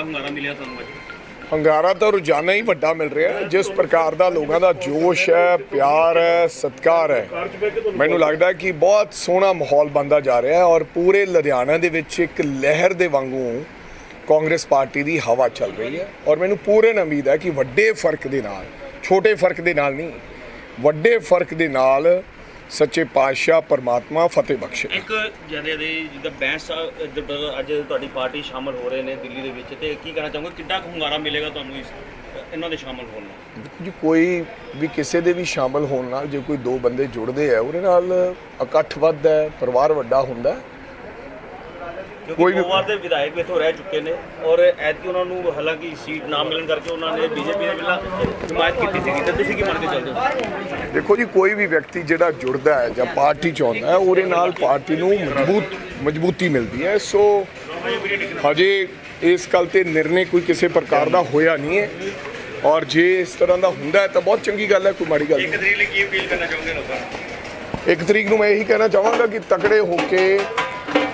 ਵੱਡਾ ਹੁੰਗਾਰਾ ਮਿਲਿਆ ਤੁਹਾਨੂੰ ਅੱਜ? ਹੰਗਾਰਾ ਤਾਂ ਰੋਜ਼ਾਨਾ ਹੀ ਵੱਡਾ ਮਿਲ ਰਿਹਾ ਜਿਸ ਪ੍ਰਕਾਰ ਦਾ ਲੋਕਾਂ ਦਾ ਜੋਸ਼ ਹੈ, ਪਿਆਰ ਹੈ, ਸਤਿਕਾਰ ਹੈ, ਮੈਨੂੰ ਲੱਗਦਾ ਕਿ ਬਹੁਤ ਸੋਹਣਾ ਮਾਹੌਲ ਬਣਦਾ ਜਾ ਰਿਹਾ ਹੈ ਔਰ ਪੂਰੇ ਲੁਧਿਆਣਾ ਦੇ ਵਿੱਚ ਇੱਕ ਲਹਿਰ ਦੇ ਵਾਂਗੂ ਕਾਂਗਰਸ ਪਾਰਟੀ ਦੀ ਹਵਾ ਚੱਲ ਰਹੀ ਹੈ ਔਰ ਮੈਨੂੰ ਪੂਰਨ ਉਮੀਦ ਹੈ ਕਿ ਵੱਡੇ ਫ਼ਰਕ ਦੇ ਨਾਲ, ਛੋਟੇ ਫ਼ਰਕ ਦੇ ਨਾਲ ਨਹੀਂ, ਵੱਡੇ ਫ਼ਰਕ ਦੇ ਨਾਲ ਸੱਚੇ ਪਾਤਸ਼ਾਹ ਪਰਮਾਤਮਾ ਫਤਿਹ ਬਖਸ਼ੇ। ਇੱਕ ਜਿਹਦੇ ਦੇ ਜਿੱਦਾਂ ਬੈਂਸ ਜਦੋਂ ਅੱਜ ਤੁਹਾਡੀ ਪਾਰਟੀ ਸ਼ਾਮਲ ਹੋ ਰਹੇ ਨੇ ਦਿੱਲੀ ਦੇ ਵਿੱਚ ਤੇ ਕੀ ਕਹਿਣਾ ਚਾਹੋਗੇ? ਕਿੰਨਾ ਕੁ ਹੁੰਗਾਰਾ ਮਿਲੇਗਾ ਤੁਹਾਨੂੰ ਇਸ ਇਹਨਾਂ ਦੇ ਸ਼ਾਮਲ ਹੋਣ ਨਾਲ? ਜੀ ਕੋਈ ਵੀ ਕਿਸੇ ਦੇ ਵੀ ਸ਼ਾਮਲ ਹੋਣ ਨਾਲ ਜੇ ਕੋਈ ਦੋ ਬੰਦੇ ਜੁੜਦੇ ਆ ਉਹਦੇ ਨਾਲ ਇਕੱਠ ਵੱਧਦਾ ਹੈ ਪਰਿਵਾਰ ਵੱਡਾ ਹੁੰਦਾ ਹੈ। ਕੋਈ ਵੀ- ਵਾਰ ਦੇ ਵਿਧਾਇਕ ਵੀ ਇੱਥੋਂ ਰਹਿ ਚੁੱਕੇ ਨੇ ਔਰ ਐਤਕੀ ਉਹਨਾਂ ਨੂੰ ਹਾਲਾਂਕਿ ਸੀਟ ਨਾ ਮਿਲਣ ਕਰਕੇ ਉਹਨਾਂ ਨੇ ਬੀਜੇਪੀ ਦੇ ਪਹਿਲਾਂ ਹਮਾਇਤ ਕੀਤੀ ਸੀ ਤੇ ਤੁਸੀਂ ਕੀ ਮੰਨ ਕੇ ਚੱਲਦੇ ਹੋ? ਦੇਖੋ ਜੀ ਕੋਈ ਵੀ ਵਿਅਕਤੀ ਜਿਹੜਾ ਜੁੜਦਾ ਹੈ ਜਾਂ ਪਾਰਟੀ ਚ ਆਉਂਦਾ ਹੈ ਉਹਦੇ ਨਾਲ ਪਾਰਟੀ ਨੂੰ ਮਜ਼ਬੂਤ ਮਜ਼ਬੂਤੀ ਮਿਲਦੀ ਹੈ। ਸੋ ਹਜੇ ਇਸ ਗੱਲ ਤੇ ਨਿਰਣੇ ਕੋਈ ਕਿਸੇ ਪ੍ਰਕਾਰ ਦਾ ਹੋਇਆ ਨਹੀਂ ਹੈ। ਔਰ ਜੇ ਇਸ ਤਰ੍ਹਾਂ ਦਾ ਹੁੰਦਾ ਹੈ ਤਾਂ ਬਹੁਤ ਚੰਗੀ ਗੱਲ ਹੈ ਕੋਈ ਮਾੜੀ ਗੱਲ ਨਹੀਂ। ਤਰੀਕ ਲਈ ਕੀ ਅਪੀਲ ਕਰਨਾ ਚਾਹੋਗੇ ਲੋਕਾਂ ਇੱਕ ਤਰੀਕ ਨੂੰ ਮੈਂ ਇਹੀ ਕਹਿਣਾ ਚਾਹਾਂਗਾ ਕਿ ਤਕੜੇ ਹੋ ਕੇ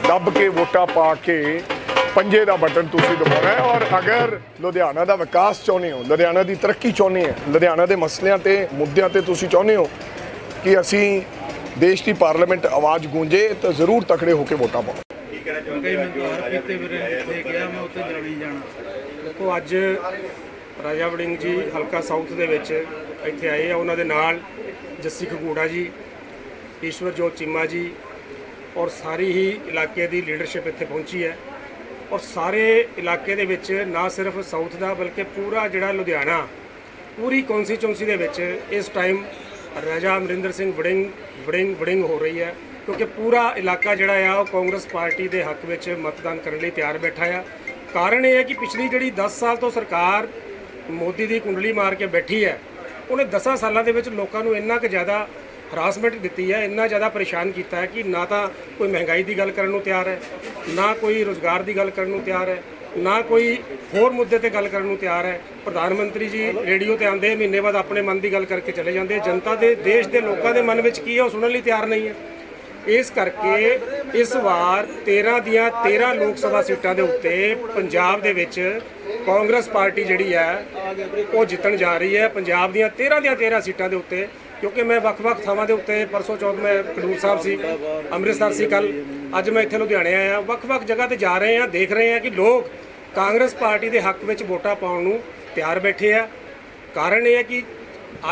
ਦੱਬ ਕੇ ਵੋਟਾਂ ਪਾ ਕੇ ਪੰਜੇ ਦਾ ਬਟਨ ਤੁਸੀਂ ਦਬਾਉਣਾ ਹੈ। ਔਰ ਅਗਰ ਲੁਧਿਆਣਾ ਦਾ ਵਿਕਾਸ ਚਾਹੁੰਦੇ ਹੋ, ਲੁਧਿਆਣਾ ਦੀ ਤਰੱਕੀ ਚਾਹੁੰਦੇ ਹੋ, ਲੁਧਿਆਣਾ ਦੇ ਮਸਲਿਆਂ ਤੇ, ਮੁੱਦਿਆਂ ਤੇ ਤੁਸੀਂ ਚਾਹੁੰਦੇ ਹੋ ਕਿ ਅਸੀਂ ਦੇਸ਼ ਦੀ ਪਾਰਲੀਮੈਂਟ ਆਵਾਜ਼ ਗੂੰਜੇ, ਤਾਂ ਜ਼ਰੂਰ ਤਕੜੇ ਹੋ ਕੇ ਵੋਟਾਂ ਪਾਓ। ਕਈ ਮੈਨੂੰ ਹਰ ਵੀਰੇ, ਜਿੱਥੇ ਗਿਆ ਮੈਂ ਉੱਥੇ ਜਾਣਾ ਜਾਣਾ। ਦੇਖੋ, ਅੱਜ ਰਾਜਾ ਵੜਿੰਗ ਜੀ ਹਲਕਾ ਸਾਊਥ ਦੇ ਵਿੱਚ ਇੱਥੇ ਆਏ ਆ। ਉਹਨਾਂ ਦੇ ਨਾਲ ਜੱਸੀ ਖਗੂੜਾ ਜੀ ਈਸ਼ਵਰ ਜੋਤ ਚੀਮਾ ਜੀ ਔਰ ਸਾਰੀ ਹੀ ਇਲਾਕੇ ਦੀ ਲੀਡਰਸ਼ਿਪ ਇੱਥੇ ਪਹੁੰਚੀ ਹੈ। ਔਰ ਸਾਰੇ ਇਲਾਕੇ ਦੇ ਵਿੱਚ ਨਾ ਸਿਰਫ ਸਾਊਥ ਦਾ ਬਲਕਿ ਪੂਰਾ ਜਿਹੜਾ ਲੁਧਿਆਣਾ, ਪੂਰੀ ਕੌਂਸਟੀਚੁਐਂਸੀ ਦੇ ਵਿੱਚ ਇਸ ਟਾਈਮ ਰਾਜਾ ਅਮਰਿੰਦਰ ਸਿੰਘ ਵੜਿੰਗ ਵੜਿੰਗ ਵੜਿੰਗ ਹੋ ਰਹੀ ਹੈ। ਕਿਉਂਕਿ ਪੂਰਾ ਇਲਾਕਾ ਜਿਹੜਾ ਆ, ਉਹ ਕਾਂਗਰਸ ਪਾਰਟੀ ਦੇ ਹੱਕ ਵਿੱਚ ਮਤਦਾਨ ਕਰਨ ਲਈ ਤਿਆਰ ਬੈਠਾ ਆ। ਕਾਰਨ ਇਹ ਹੈ ਕਿ ਪਿਛਲੀ ਜਿਹੜੀ 10 ਸਾਲ ਤੋਂ ਸਰਕਾਰ ਮੋਦੀ ਦੀ ਕੁੰਡਲੀ ਮਾਰ ਕੇ ਬੈਠੀ ਹੈ, ਉਹਨੇ 10 ਸਾਲਾਂ ਦੇ ਵਿੱਚ ਲੋਕਾਂ ਨੂੰ ਇੰਨਾ ਕੁ ਜ਼ਿਆਦਾ ਹਰਾਸਮੈਂਟ ਦਿੱਤੀ ਹੈ, ਇੰਨਾ ਜ਼ਿਆਦਾ ਪਰੇਸ਼ਾਨ ਕੀਤਾ ਹੈ ਕਿ ਨਾ ਤਾਂ ਕੋਈ ਮਹਿੰਗਾਈ ਦੀ ਗੱਲ ਕਰਨ ਨੂੰ ਤਿਆਰ ਹੈ, ਨਾ ਕੋਈ ਰੋਜ਼ਗਾਰ ਦੀ ਗੱਲ ਕਰਨ ਨੂੰ ਤਿਆਰ ਹੈ, ਨਾ ਕੋਈ ਹੋਰ ਮੁੱਦੇ ਤੇ ਗੱਲ ਕਰਨ ਨੂੰ ਤਿਆਰ ਹੈ। ਪ੍ਰਧਾਨ ਮੰਤਰੀ ਜੀ, ਰੇਡੀਓ ਤੇ ਆਉਂਦੇ ਮਹੀਨੇ ਬਾਅਦ ਆਪਣੇ ਮਨ ਦੀ ਗੱਲ ਕਰਕੇ ਚਲੇ ਜਾਂਦੇ ਜਨਤਾ ਦੇ, ਦੇਸ਼ ਦੇ ਲੋਕਾਂ ਦੇ ਮਨ ਵਿੱਚ ਕੀ ਹੈ, ਉਹ ਸੁਣਨ ਲਈ ਤਿਆਰ ਨਹੀਂ ਹੈ। ਇਸ ਕਰਕੇ ਇਸ ਵਾਰ 13 ਦੀਆਂ 13 ਲੋਕ ਸਭਾ ਸੀਟਾਂ ਦੇ ਉੱਤੇ ਪੰਜਾਬ ਦੇ ਵਿੱਚ ਕਾਂਗਰਸ ਪਾਰਟੀ ਜਿਹੜੀ ਹੈ, ਉਹ ਜਿੱਤਣ ਜਾ ਰਹੀ ਹੈ। ਪੰਜਾਬ ਦੀਆਂ 13 ਦੀਆਂ 13 ਸੀਟਾਂ ਦੇ ਉੱਤੇ ਕਿਉਂਕਿ ਮੈਂ ਵੱਖ-ਵੱਖ ਥਾਵਾਂ ਦੇ ਉੱਤੇ ਪਰਸੋਂ ਚੌਥ ਮੈਂ ਖਡੂਰ ਸਾਹਿਬ ਸੀ, ਅੰਮ੍ਰਿਤਸਰ ਸੀ ਕੱਲ ਅੱਜ ਮੈਂ ਇੱਥੇ ਲੁਧਿਆਣੇ ਆਇਆ ਵੱਖ-ਵੱਖ ਜਗ੍ਹਾ ਤੇ ਜਾ ਰਹੇ ਹਾਂ, ਦੇਖ ਰਹੇ ਹਾਂ ਕਿ ਲੋਕ ਕਾਂਗਰਸ ਪਾਰਟੀ ਦੇ ਹੱਕ ਵਿੱਚ ਵੋਟਾਂ ਪਾਉਣ ਨੂੰ ਤਿਆਰ ਬੈਠੇ ਆ। ਕਾਰਨ ਇਹ ਹੈ ਕਿ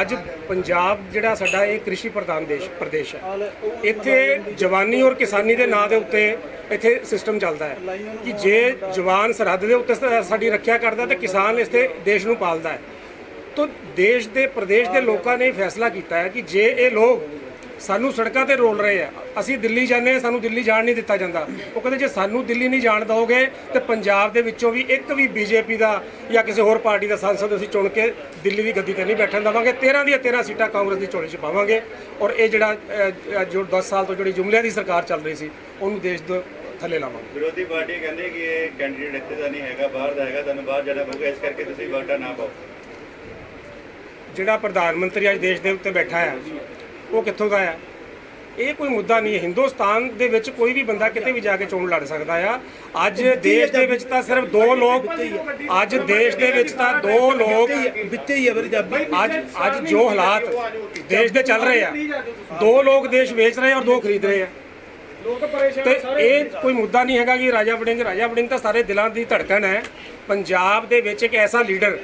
ਅੱਜ ਪੰਜਾਬ ਜਿਹੜਾ ਸਾਡਾ ਇਹ ਕ੍ਰਿਸ਼ੀ ਪ੍ਰਧਾਨ ਦੇਸ਼, ਪ੍ਰਦੇਸ਼ ਹੈ। ਇੱਥੇ ਜਵਾਨੀ ਔਰ ਕਿਸਾਨੀ ਦੇ ਨਾਂ ਦੇ ਉੱਤੇ ਇੱਥੇ ਸਿਸਟਮ ਚੱਲਦਾ ਹੈ ਕਿ ਜੇ ਜਵਾਨ ਸਰਹੱਦ ਦੇ ਉੱਤੇ ਸਾਡੀ ਰੱਖਿਆ ਕਰਦਾ ਤੇ ਕਿਸਾਨ ਇਸ ਤੇ ਦੇਸ਼ ਨੂੰ ਪਾਲਦਾ ਹੈ। ਤੋ ਦੇਸ਼ ਦੇ, ਪ੍ਰਦੇਸ਼ ਦੇ ਲੋਕਾਂ ਨੇ ਫੈਸਲਾ ਕੀਤਾ ਹੈ ਕਿ ਜੇ ਇਹ ਲੋਕ ਸਾਨੂੰ ਸੜਕਾਂ ਤੇ ਰੋਲ ਰਹੇ ਆ, ਅਸੀਂ ਦਿੱਲੀ ਜਾਂਦੇ ਹਾਂ, ਸਾਨੂੰ ਦਿੱਲੀ ਜਾਣ ਨਹੀਂ ਦਿੱਤਾ ਜਾਂਦਾ। ਉਹ ਕਹਿੰਦੇ ਜੇ ਸਾਨੂੰ ਦਿੱਲੀ ਨਹੀਂ ਜਾਣ ਦਿਓਗੇ ਤੇ ਪੰਜਾਬ ਦੇ ਵਿੱਚੋਂ ਵੀ ਇੱਕ ਵੀ ਬੀਜੇਪੀ ਦਾ ਜਾਂ ਕਿਸੇ ਹੋਰ ਪਾਰਟੀ ਦਾ ਸੰਸਦ ਅਸੀਂ ਚੁਣ ਕੇ ਦਿੱਲੀ ਦੀ ਗੱਦੀ ਤੇ ਨਹੀਂ ਬੈਠਣ ਦੇਵਾਂਗੇ। 13 ਦੀਆਂ 13 ਸੀਟਾਂ ਕਾਂਗਰਸ ਦੀ ਝੋਲੀ 'ਚ ਪਾਵਾਂਗੇ। ਔਰ ਇਹ ਜਿਹੜਾ ਜੋ 10 ਸਾਲ ਤੋਂ ਜਿਹੜੀ ਜੁਮਲਿਆਂ ਦੀ ਸਰਕਾਰ ਚੱਲ ਰਹੀ ਸੀ, ਉਹਨੂੰ ਦੇਸ਼ ਦੇ ਥੱਲੇ ਲਾਵਾਂਗੇ। ਵਿਰੋਧੀ ਪਾਰਟੀ ਕਹਿੰਦੇ ਕਿ ਇਹ ਕੈਂਡੀਡੇਟ ਇੱਥੇ ਦਾ ਨਹੀਂ ਹੈਗਾ, ਬਾਹਰ ਦਾ ਹੈਗਾ, ਤੁਹਾਨੂੰ ਬਾਹਰ ਜਾਣਾ ਪਊਗਾ, ਇਸ ਕਰਕੇ ਤੁਸੀਂ ਵੋਟਾਂ ਨਾ ਪਾਓ। ਜਿਹੜਾ ਪ੍ਰਧਾਨ ਮੰਤਰੀ ਅੱਜ ਦੇਸ਼ ਦੇ ਉੱਤੇ ਬੈਠਾ ਹੈ ਉਹ ਕਿੱਥੋਂ ਦਾ ਹੈ? ਇਹ ਕੋਈ ਮੁੱਦਾ ਨਹੀਂ ਹੈ। ਹਿੰਦੁਸਤਾਨ ਦੇ ਵਿੱਚ ਕੋਈ ਵੀ ਬੰਦਾ ਕਿਤੇ ਵੀ ਜਾ ਕੇ ਚੋਣ ਲੜ ਸਕਦਾ ਆ। ਅੱਜ ਦੇਸ਼ ਦੇ ਵਿੱਚ ਤਾਂ ਸਿਰਫ ਦੋ ਲੋਕ ਅੱਜ ਦੇਸ਼ ਦੇ ਵਿੱਚ ਤਾਂ ਦੋ ਲੋਕ ਵਿੱਚੇ ਹੀ ਅੱਜ ਅੱਜ ਜੋ ਹਾਲਾਤ ਦੇਸ਼ ਦੇ ਚੱਲ ਰਹੇ ਆ ਦੋ ਲੋਕ ਦੇਸ਼ ਵੇਚ ਰਹੇ ਔਰ ਦੋ ਖਰੀਦ ਰਹੇ ਆ। ਤੇ ਇਹ ਕੋਈ ਮੁੱਦਾ ਨਹੀਂ ਹੈਗਾ ਕਿ ਰਾਜਾ ਵੜਿੰਗ ਰਾਜਾ ਵੜਿੰਗ ਤਾਂ ਸਾਰੇ ਦਿਲਾਂ ਦੀ ਧੜਕਣ ਹੈ। ਪੰਜਾਬ ਦੇ ਵਿੱਚ ਇੱਕ ਐਸਾ ਲੀਡਰ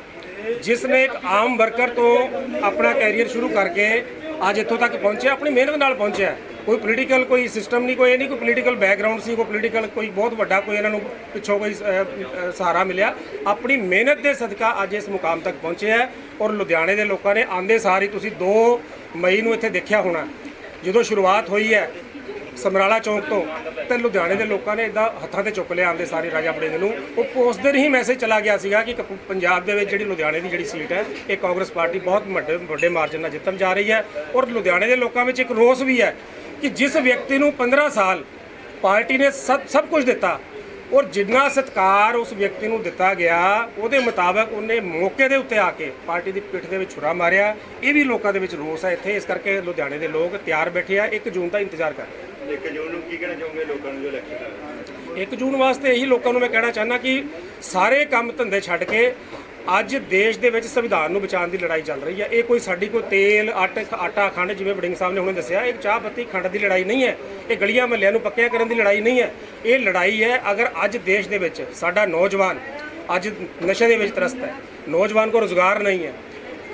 ਜਿਸ ਨੇ ਇੱਕ ਆਮ ਵਰਕਰ ਤੋਂ ਆਪਣਾ ਕੈਰੀਅਰ ਸ਼ੁਰੂ ਕਰਕੇ ਅੱਜ ਇੱਥੋਂ ਤੱਕ ਪਹੁੰਚਿਆ, ਆਪਣੀ ਮਿਹਨਤ ਨਾਲ ਪਹੁੰਚਿਆ ਕੋਈ ਪੋਲੀਟੀਕਲ ਕੋਈ ਸਿਸਟਮ ਨਹੀਂ, ਕੋਈ ਇਹ ਨਹੀਂ, ਕੋਈ ਪੋਲੀਟੀਕਲ ਬੈਕਗ੍ਰਾਉਂਡ ਸੀ, ਕੋਈ ਪੋਲੀਟੀਕਲ ਕੋਈ ਬਹੁਤ ਵੱਡਾ ਕੋਈ ਇਹਨਾਂ ਨੂੰ ਪਿੱਛੋਂ ਕੋਈ ਸਹਾਰਾ ਮਿਲਿਆ। ਆਪਣੀ ਮਿਹਨਤ ਦੇ ਸਦਕਾ ਅੱਜ ਇਸ ਮੁਕਾਮ ਤੱਕ ਪਹੁੰਚੇ ਹੈ ਔਰ ਲੁਧਿਆਣੇ ਦੇ ਲੋਕਾਂ ਨੇ ਆਂਦੇ ਸਾਰ ਹੀ ਤੁਸੀਂ 2 ਮਈ ਨੂੰ ਇੱਥੇ ਦੇਖਿਆ ਹੋਣਾ। ਜਦੋਂ ਸ਼ੁਰੂਆਤ ਹੋਈ ਹੈ ਸਮਰਾਲਾ ਚੌਂਕ ਤੋਂ ਤੇ ਲੁਧਿਆਣੇ ਦੇ ਲੋਕਾਂ ਨੇ ਇਦਾਂ ਹੱਥਾਂ ਤੇ ਚੁੱਕ ਲਿਆ ਆਂਦੇ ਸਾਰੇ ਰਾਜਾ ਬੜਿੰਗ ਨੂੰ। ਉਹ ਉਸ ਦਿਨ ਹੀ ਮੈਸੇਜ ਚਲਾ ਗਿਆ ਸੀਗਾ ਕਿ ਕਪੂ- ਪੰਜਾਬ ਦੇ ਵਿੱਚ ਜਿਹੜੀ ਲੁਧਿਆਣੇ ਦੀ ਜਿਹੜੀ ਸੀਟ ਹੈ, ਇਹ ਕਾਂਗਰਸ ਪਾਰਟੀ ਬਹੁਤ ਵੱਡੇ ਵੱਡੇ ਮਾਰਜਨ ਨਾਲ ਜਿੱਤਣ ਜਾ ਰਹੀ ਹੈ ਔਰ ਲੁਧਿਆਣੇ ਦੇ ਲੋਕਾਂ ਵਿੱਚ ਇੱਕ ਰੋਸ ਵੀ ਹੈ ਕਿ ਜਿਸ ਵਿਅਕਤੀ ਨੂੰ 15 ਸਾਲ ਪਾਰਟੀ ਨੇ ਸਭ ਸਭ ਕੁਝ ਦਿੱਤਾ ਔਰ ਜਿੰਨਾ ਸਤਕਾਰ ਉਸ ਵਿਅਕਤੀ ਨੂੰ ਦਿੱਤਾ ਗਿਆ, ਉਹਦੇ ਮੁਤਾਬਕ ਉਹਨੇ ਮੌਕੇ ਦੇ ਉੱਤੇ ਆ ਕੇ ਪਾਰਟੀ ਦੀ ਪਿੱਠ ਦੇ ਵਿੱਚ ਛੁਰਾ ਮਾਰਿਆ। ਇਹ ਵੀ ਲੋਕਾਂ ਦੇ ਵਿੱਚ ਰੋਸ ਹੈ ਇੱਥੇ। ਇਸ ਕਰਕੇ ਲੁਧਿਆਣੇ ਦੇ ਲੋਕ ਤਿਆਰ ਬੈਠੇ ਆ। 1 ਜੂਨ ਦਾ ਇੰਤਜ਼ਾਰ ਕਰ ਰਹੇ ਆ। ਇੱਕ ਜੂਨ ਨੂੰ ਕੀ ਕਹਿਣਾ ਚਾਹੋਗੇ ਲੋਕਾਂ ਨੂੰ ਜੋ ਇਲੈਕਸ਼ਨ ਆ 1 ਜੂਨ ਵਾਸਤੇ ਇਹੀ ਲੋਕਾਂ ਨੂੰ ਮੈਂ ਕਹਿਣਾ ਚਾਹੁੰਦਾ ਕਿ ਸਾਰੇ ਕੰਮ ਧੰਦੇ ਛੱਡ ਕੇ ਅੱਜ ਦੇਸ਼ ਦੇ ਵਿੱਚ ਸੰਵਿਧਾਨ ਨੂੰ ਬਚਾਉਣ ਦੀ ਲੜਾਈ ਚੱਲ ਰਹੀ ਹੈ। ਇਹ ਕੋਈ ਸਾਡੀ ਕੋਈ ਤੇਲ ਆਟ ਆਟਾ, ਖੰਡ, ਜਿਵੇਂ ਬੜਿੰਗ ਸਾਹਿਬ ਨੇ ਹੁਣੇ ਦੱਸਿਆ, ਇਹ ਚਾਹ ਪੱਤੀ ਖੰਡ ਦੀ ਲੜਾਈ ਨਹੀਂ ਹੈ। ਇਹ ਗਲੀਆਂ ਮਹੱਲਿਆਂ ਨੂੰ ਪੱਕਿਆ ਕਰਨ ਦੀ ਲੜਾਈ ਨਹੀਂ ਹੈ। ਇਹ ਲੜਾਈ ਹੈ ਅਗਰ ਅੱਜ ਦੇਸ਼ ਦੇ ਵਿੱਚ ਸਾਡਾ ਨੌਜਵਾਨ ਅੱਜ ਨਸ਼ੇ ਦੇ ਵਿੱਚ ਤਰਸਤ ਹੈ, ਨੌਜਵਾਨ ਕੋ ਰੋਜ਼ਗਾਰ ਨਹੀਂ ਹੈ,